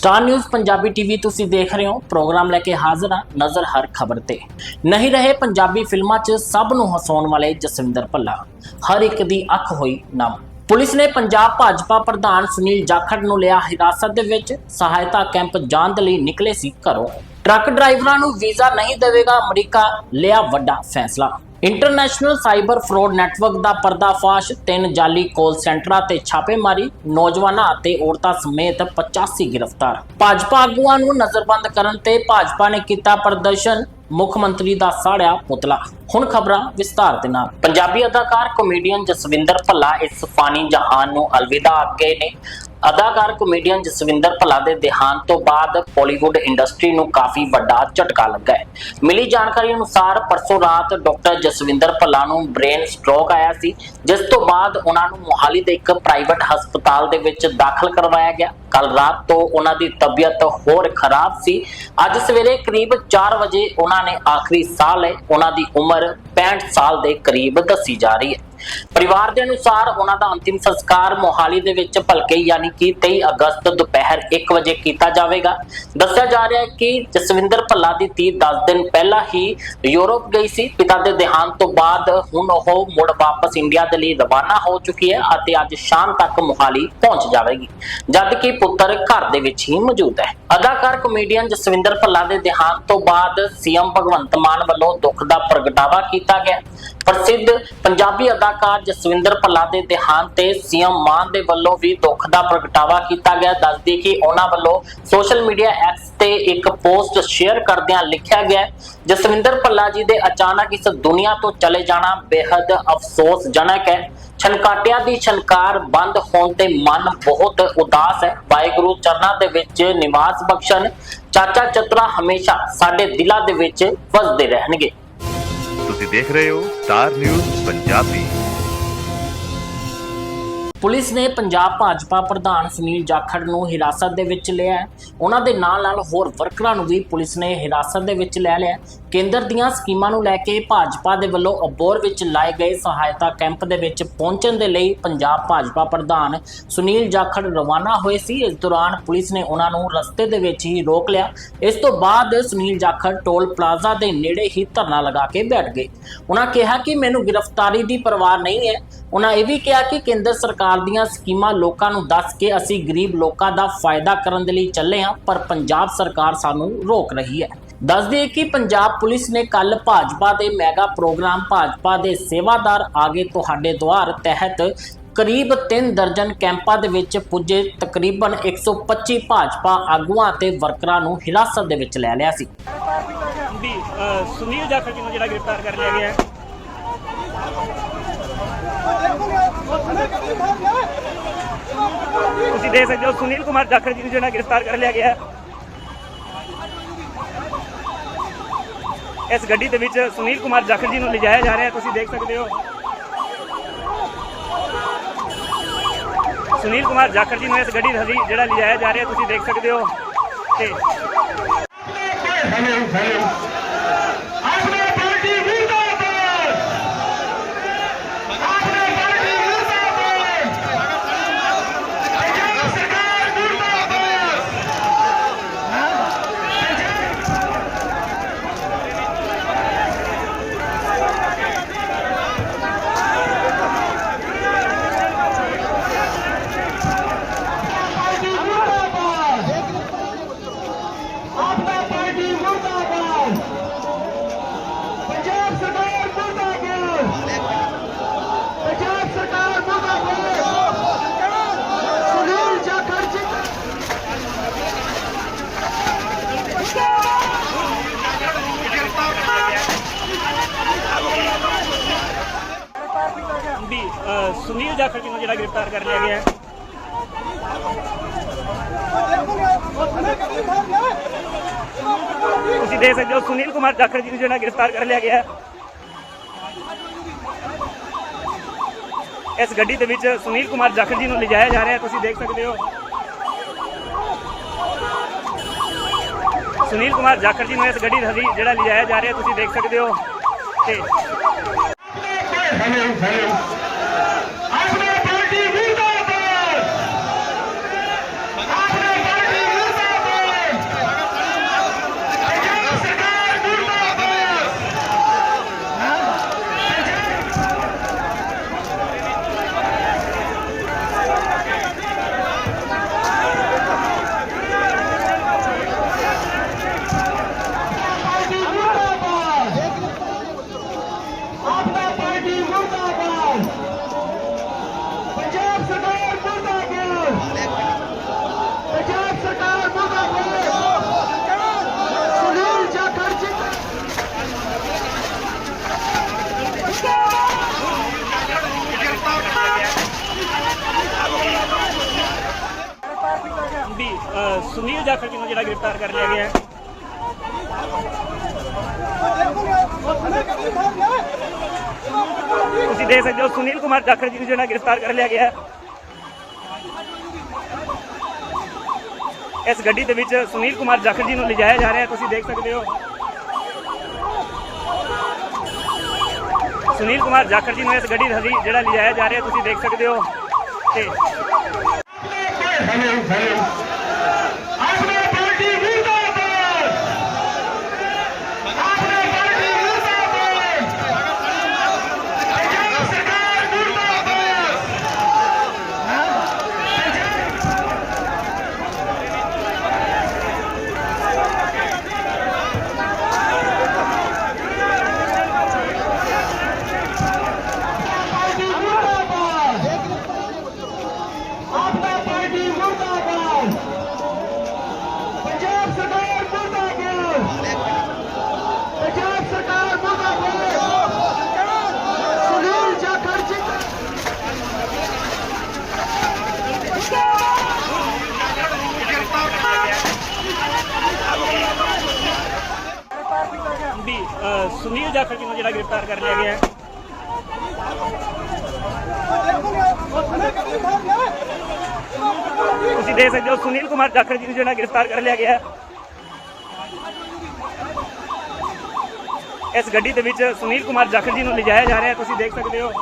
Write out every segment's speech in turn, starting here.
Star news Punjabi TV ਤੁਸੀਂ ਦੇਖ ਰਹੇ ਹੋ, ਪ੍ਰੋਗਰਾਮ ਲੈ ਕੇ ਹਾਜ਼ਰ ਹਾਂ ਨਜ਼ਰ ਹਰ ਖਬਰ ਤੇ। ਨਹੀਂ ਰਹੇ ਪੰਜਾਬੀ ਫਿਲਮਾਂ 'ਚ ਸਭ ਨੂੰ ਹਸਾਉਣ ਵਾਲੇ ਜਸਵਿੰਦਰ ਭੱਲਾ। ਹਰ ਇੱਕ ਦੀ ਅੱਖ ਹੋਈ ਨਮ। ਪੁਲਿਸ ਨੇ ਪੰਜਾਬ ਭਾਜਪਾ ਪ੍ਰਧਾਨ ਸੁਨੀਲ ਜਾਖੜ ਨੂੰ ਲਿਆ ਹਿਰਾਸਤ ਦੇ ਵਿੱਚ, ਸਹਾਇਤਾ ਕੈਂਪ ਜਾਣ ਦੇ ਲਈ ਨਿਕਲੇ ਸੀ ਘਰੋਂ। ਟਰੱਕ ਡਰਾਈਵਰਾਂ ਨੂੰ ਵੀਜ਼ਾ ਨਹੀਂ ਦੇਵੇਗਾ, ਅਮਰੀਕਾ ਲਿਆ ਵੱਡਾ ਫੈਸਲਾ। ਇੰਟਰਨੈਸ਼ਨਲ ਸਾਈਬਰ ਫਰਾਡ ਨੈਟਵਰਕ ਦਾ ਪਰਦਾਫਾਸ਼, ਤਿੰਨ ਜਾਲੀ ਕਾਲ ਸੈਂਟਰਾਂ ਤੇ ਛਾਪੇਮਾਰੀ, ਨੌਜਵਾਨਾਂ ਅਤੇ ਔਰਤਾਂ ਸਮੇਤ 85 ਗ੍ਰਿਫਤਾਰ। ਭਾਜਪਾ ਆਗੂਆਂ ਨੂੰ ਨਜ਼ਰਬੰਦ ਕਰਨ ਤੇ ਭਾਜਪਾ ਨੇ ਕੀਤਾ ਪ੍ਰਦਰਸ਼ਨ, ਮੁੱਖ ਮੰਤਰੀ ਦਾ ਸਾੜਿਆ ਪੁਤਲਾ। ਹੁਣ ਖਬਰਾਂ ਵਿਸਤਾਰ ਦੇ ਨਾਲ। ਪੰਜਾਬੀ ਅਦਾਕਾਰ ਕਾਮੇਡੀਅਨ ਜਸਵਿੰਦਰ ਭੱਲਾ ਇਸ ਫਾਨੀ ਜਹਾਨ ਨੂੰ ਅਲਵਿਦਾ ਆਖੇ ਨੇ। ਅਦਾਕਾਰ ਕਮੇਡੀਅਨ ਜਸਵਿੰਦਰ ਭੱਲਾ ਦੇ ਦੇਹਾਂਤ ਤੋਂ ਬਾਅਦ ਬਾਲੀਵੁੱਡ ਇੰਡਸਟਰੀ ਨੂੰ ਕਾਫੀ ਵੱਡਾ ਝਟਕਾ ਲੱਗਾ ਹੈ। ਮਿਲੀ ਜਾਣਕਾਰੀ ਅਨੁਸਾਰ ਪਰਸੋਂ ਰਾਤ ਡਾਕਟਰ ਜਸਵਿੰਦਰ ਭੱਲਾ ਨੂੰ ਬ੍ਰੇਨ ਸਟ੍ਰੋਕ ਆਇਆ ਸੀ, ਜਿਸ ਤੋਂ ਬਾਅਦ ਉਹਨਾਂ ਨੂੰ ਮੋਹਾਲੀ ਦੇ ਇੱਕ ਪ੍ਰਾਈਵੇਟ ਹਸਪਤਾਲ ਦੇ ਵਿੱਚ ਦਾਖਲ ਕਰਵਾਇਆ ਗਿਆ। ਕੱਲ ਰਾਤ ਤੋਂ ਉਹਨਾਂ ਦੀ ਤਬੀਅਤ ਹੋਰ ਖਰਾਬ ਸੀ। ਅੱਜ ਸਵੇਰੇ ਕਰੀਬ 4 ਵਜੇ ਉਹਨਾਂ ਨੇ ਆਖਰੀ ਸਾਹ ਲਏ। ਉਹਨਾਂ ਦੀ ਉਮਰ 65 ਸਾਲ ਦੇ ਕਰੀਬ ਦੱਸੀ ਜਾ ਰਹੀ ਹੈ। ਪਰਿਵਾਰ ਦੇ ਅਨੁਸਾਰ ਉਹਨਾਂ ਦਾ ਅੰਤਿਮ ਸੰਸਕਾਰ ਮੋਹਾਲੀ ਦੇ ਵਿੱਚ ਭਲਕੇ ਯਾਨੀ ਕਿ 23 ਅਗਸਤ ਦੁਪਹਿਰ 1 ਵਜੇ ਕੀਤਾ ਜਾਵੇਗਾ। ਦੱਸਿਆ ਜਾ ਰਿਹਾ ਹੈ ਕਿ ਜਸਵਿੰਦਰ ਭੱਲਾ ਦੀ ਧੀ 10 ਦਿਨ ਪਹਿਲਾਂ ਹੀ ਯੂਰਪ ਗਈ ਸੀ। ਪਿਤਾ ਦੇ ਦੇਹਾਂਤ ਤੋਂ ਬਾਅਦ ਹੁਣ ਉਹ ਮੁੜ ਵਾਪਸ ਇੰਡੀਆ ਦੇ ਲਈ ਰਵਾਨਾ ਹੋ ਚੁੱਕੀ ਹੈ ਅਤੇ ਅੱਜ ਸ਼ਾਮ ਤੱਕ ਮੋਹਾਲੀ ਪਹੁੰਚ ਜਾਵੇਗੀ। ਜਦ ਕਿ ਪੁੱਤਰ ਘਰ ਦੇ ਵਿੱਚ ਹੀ ਮੌਜੂਦ ਹੈ। ਅਦਾਕਾਰ ਕਮੇਡੀਅਨ ਜਸਵਿੰਦਰ ਭੱਲਾ ਦੇ ਦੇਹਾਂਤ ਤੋਂ ਬਾਅਦ ਸੀਐਮ ਭਗਵੰਤ ਮਾਨ ਵੱਲੋਂ ਦੁੱਖ ਦਾ ਪ੍ਰਗਟਾਵਾ ਕੀਤਾ ਗਿਆ। ਪ੍ਰਸਿੱਧ ਪੰਜਾਬੀ ਅਦਾਕਾਰ ਜਸਵਿੰਦਰ ਭੱਲਾ ਦੇ ਦੇਹਾਂਤ ਤੇ ਸੀਐਮ ਮਾਨ ਦੇ ਵੱਲੋਂ ਵੀ ਦੁੱਖ ਦਾ ਪ੍ਰਗਟਾਵਾ ਕੀਤਾ ਗਿਆ। ਦੱਸਦੀ ਕਿ ਉਹਨਾਂ ਵੱਲੋਂ ਸੋਸ਼ਲ ਮੀਡੀਆ ਐਕਸ ਤੇ ਇੱਕ ਪੋਸਟ ਸ਼ੇਅਰ ਕਰਦਿਆਂ ਲਿਖਿਆ ਗਿਆ, ਜਸਵਿੰਦਰ ਭੱਲਾ ਜੀ ਦੇ ਅਚਾਨਕ ਇਸ ਦੁਨੀਆ ਤੋਂ ਚਲੇ ਜਾਣਾ ਬੇहद ਅਫਸੋਸਜਨਕ ਹੈ। ਛਨਕਾਟਿਆਂ ਦੀ ਛਨਕਾਰ ਬੰਦ ਹੋਣ ਤੇ ਮਨ ਬਹੁਤ ਉਦਾਸ ਹੈ। ਵਾਹਿਗੁਰੂ ਚਰਨਾਂ ਦੇ ਵਿੱਚ ਨਿਵਾਸ ਬਖਸ਼ਣ। ਚਾਚਾ ਚਤਰਾ ਹਮੇਸ਼ਾ ਸਾਡੇ ਦਿਲਾਂ ਦੇ ਵਿੱਚ ਵਸਦੇ ਰਹਿਣਗੇ। ਤੁਸੀਂ ਦੇਖ ਰਹੇ ਹੋ ਸਟਾਰ ਨਿਊਜ਼ ਪੰਜਾਬੀ ਪੁਲਿਸ ਨੇ ਪੰਜਾਬ ਭਾਜਪਾ ਪ੍ਰਧਾਨ ਸੁਨੀਲ ਜਾਖੜ ਨੂੰ ਹਿਰਾਸਤ ਦੇ ਵਿੱਚ ਲਿਆ ਹੈ। ਉਹਨਾਂ ਦੇ ਨਾਲ ਨਾਲ ਹੋਰ ਵਰਕਰਾਂ ਨੂੰ ਵੀ ਪੁਲਿਸ ਨੇ ਹਿਰਾਸਤ ਦੇ ਵਿੱਚ ਲੈ ਲਿਆ ਹੈ। ਕੇਂਦਰ ਦੀਆਂ ਸਕੀਮਾਂ ਨੂੰ ਲੈ ਕੇ ਭਾਜਪਾ ਦੇ ਵੱਲੋਂ ਅਬੋਰ ਵਿੱਚ ਲਾਏ ਗਏ ਸਹਾਇਤਾ ਕੈਂਪ ਦੇ ਵਿੱਚ ਪਹੁੰਚਣ ਦੇ ਲਈ ਪੰਜਾਬ ਭਾਜਪਾ ਪ੍ਰਧਾਨ ਸੁਨੀਲ ਜਾਖੜ ਰਵਾਨਾ ਹੋਏ ਸੀ। ਇਸ ਦੌਰਾਨ ਪੁਲਿਸ ਨੇ ਉਹਨਾਂ ਨੂੰ ਰਸਤੇ ਦੇ ਵਿੱਚ ਹੀ ਰੋਕ ਲਿਆ। ਇਸ ਤੋਂ ਬਾਅਦ ਸੁਨੀਲ ਜਾਖੜ ਟੋਲ ਪਲਾਜ਼ਾ ਦੇ ਨੇੜੇ ਹੀ ਧਰਨਾ ਲਗਾ ਕੇ ਬੈਠ ਗਏ। ਉਹਨਾਂ ਕਿਹਾ ਕਿ ਮੈਨੂੰ ਗ੍ਰਿਫਤਾਰੀ ਦੀ ਪਰਵਾਹ ਨਹੀਂ ਹੈ। ਉਹਨਾਂ ਇਹ ਵੀ ਕਿਹਾ ਕਿ ਕੇਂਦਰ ਸਰਕਾਰ ਦੀਆਂ ਸਕੀਮਾਂ ਲੋਕਾਂ ਨੂੰ ਦੱਸ ਕੇ ਅਸੀਂ ਗਰੀਬ ਲੋਕਾਂ ਦਾ ਫਾਇਦਾ ਕਰਨ ਦੇ ਲਈ ਚੱਲੇ ਹਾਂ, ਪਰ ਪੰਜਾਬ ਸਰਕਾਰ ਸਾਨੂੰ ਰੋਕ ਰਹੀ ਹੈ। ਦੱਸ ਦਈਏ ਕਿ ਪੰਜਾਬ ਪੁਲਿਸ ਨੇ ਕੱਲ ਭਾਜਪਾ ਦੇ ਮੈਗਾ ਪ੍ਰੋਗਰਾਮ ਭਾਜਪਾ ਦੇ ਸੇਵਾਦਾਰ ਆਗੇ ਤੁਹਾਡੇ ਦੁਆਰ ਤਹਿਤ ਕਰੀਬ 3 ਦਰਜਨ ਕੈਂਪਾਂ ਦੇ ਵਿੱਚ ਪੁੱਜੇ ਤਕਰੀਬਨ 125 ਭਾਜਪਾ ਆਗੂਆਂ ਤੇ ਵਰਕਰਾਂ ਨੂੰ ਹਿਰਾਸਤ ਦੇ ਵਿੱਚ ਲੈ ਲਿਆ ਸੀ। ਵੀ ਸੁਨੀਲ ਜਾਖੜ ਜੀ ਨੂੰ ਜਿਹੜਾ ਗ੍ਰਿਫਤਾਰ ਕਰ ਲਿਆ ਗਿਆ ਹੈ। ਤੁਸੀਂ ਦੇਖ ਸਕਦੇ ਹੋ, ਸੁਨੀਲ ਕੁਮਾਰ ਜਾਖੜ ਜੀ ਨੂੰ ਜਿਹੜਾ ਗ੍ਰਿਫਤਾਰ ਕਰ ਲਿਆ ਗਿਆ ਹੈ। ਇਸ ਗੱਡੀ ਦੇ ਵਿੱਚ ਸੁਨੀਲ ਕੁਮਾਰ ਜਾਖੜ ਜੀ ਨੂੰ ਲਿਜਾਇਆ ਜਾ ਰਿਹਾ ਹੈ। ਤੁਸੀਂ ਦੇਖ ਸਕਦੇ ਹੋ। ਸੁਨੀਲ ਕੁਮਾਰ ਜਾਖੜ ਜੀ ਨੂੰ ਇਸ ਗੱਡੀ ਦੇ ਵਿੱਚ ਜਿਹੜਾ ਲਿਜਾਇਆ ਜਾ ਰਿਹਾ ਤੁਸੀਂ ਦੇਖ ਸਕਦੇ ਹੋ। ਤੇ ਆਪਣੇ ਪਾਰਟੀ ਮੁਰਦਾਬਾਦ ਆਪਣੇ ਪਾਰਟੀ ਮੁਰਦਾਬਾਦ ਪੰਜਾਬ ਸਰਕਾਰ ਮੁਰਦਾਬਾਦ ਪਾਰਟੀ ਮੁਰਦਾਬਾਦ ਆਪਣਾ ਪਾਰਟੀ ਮੁਰਦਾਬਾਦ ਪੰਜਾਬ ਸਰਕਾਰ ਮੁਰਦਾਬਾਦ ਪੰਜਾਬ ਸਰਕਾਰ ਮੁਰਦਾਬਾਦ ਸੁਨੀਲ ਜਾਖੜ ਜੀ ਵੀ ਅ, ਸੁਨੀਲ ਜਾਖੜ ਜੀ ਨੂੰ ਜਿਹੜਾ ਗ੍ਰਿਫਤਾਰ ਕਰ ਲਿਆ ਗਿਆ ਹੈ ਤੁਸੀਂ ਦੇਖ ਸਕਦੇ ਹੋ ਸੁਨੀਲ ਕੁਮਾਰ ਜਾਖੜ ਜੀ ਨੂੰ ਜਿਹੜਾ ਗ੍ਰਿਫਤਾਰ ਕਰ ਲਿਆ ਗਿਆ ਇਸ ਗੱਡੀ ਦੇ ਵਿੱਚ ਸੁਨੀਲ ਕੁਮਾਰ ਜਾਖੜ ਜੀ ਨੂੰ ਲਿਜਾਇਆ ਜਾ ਰਿਹਾ ਤੁਸੀਂ ਦੇਖ ਸਕਦੇ ਹੋ। ਸੁਨੀਲ ਕੁਮਾਰ ਜਾਖੜ ਜੀ ਨੂੰ ਇਸ ਗੱਡੀ ਦੇ ਵਿੱਚ ਜਿਹੜਾ ਲਿਜਾਇਆ ਜਾ ਰਿਹਾ ਤੁਸੀਂ ਦੇਖ ਸਕਦੇ ਹੋ। ਤੇ ਹੈਲੋ ਹੈਲੋ ਆਪਣੇ ਪਾਰਟੀ ਮੁਰਦਾਬਾਦ ਆਪਣੇ ਪਾਰਟੀ ਮੁਰਦਾਬਾਦ ਅ, ਸੁਨੀਲ ਜਾਖੜ ਜੀ ਨੂੰ ਜਿਹੜਾ ਗ੍ਰਿਫਤਾਰ ਕਰ ਲਿਆ ਗਿਆ ਹੈ। ਤੁਸੀਂ ਦੇਖ ਸਕਦੇ ਹੋ ਸੁਨੀਲ ਕੁਮਾਰ ਜਾਖੜ ਜੀ ਨੂੰ ਜਿਹੜਾ ਗ੍ਰਿਫਤਾਰ ਕਰ ਲਿਆ ਗਿਆ ਹੈ। ਇਸ ਗੱਡੀ ਦੇ ਵਿੱਚ ਸੁਨੀਲ ਕੁਮਾਰ ਜਾਖੜ ਜੀ ਨੂੰ ਲਿਜਾਇਆ ਜਾ ਰਿਹਾ ਹੈ, ਤੁਸੀਂ ਦੇਖ ਸਕਦੇ ਹੋ। ਸੁਨੀਲ ਕੁਮਾਰ ਜਾਖੜ ਜੀ ਨੂੰ ਇਸ ਗੱਡੀ ਦੇ ਵਿੱਚ ਜਿਹੜਾ ਲਿਜਾਇਆ ਜਾ ਰਿਹਾ ਤੁਸੀਂ ਦੇਖ ਸਕਦੇ ਹੋ। ਤੇ ਜੀ ਨੂੰ ਜਿਹੜਾ ਗ੍ਰਿਫਤਾਰ ਹੈ ਇਸ ਗੱਡੀ ਦੇ ਵਿੱਚ ਸੁਨੀਲ ਕੁਮਾਰ ਜਾਖੜ ਜੀ ਨੂੰ ਲਿਜਾਇਆ ਜਾ ਰਿਹਾ ਹੈ। ਤੁਸੀਂ ਦੇਖ ਸਕਦੇ ਹੋ।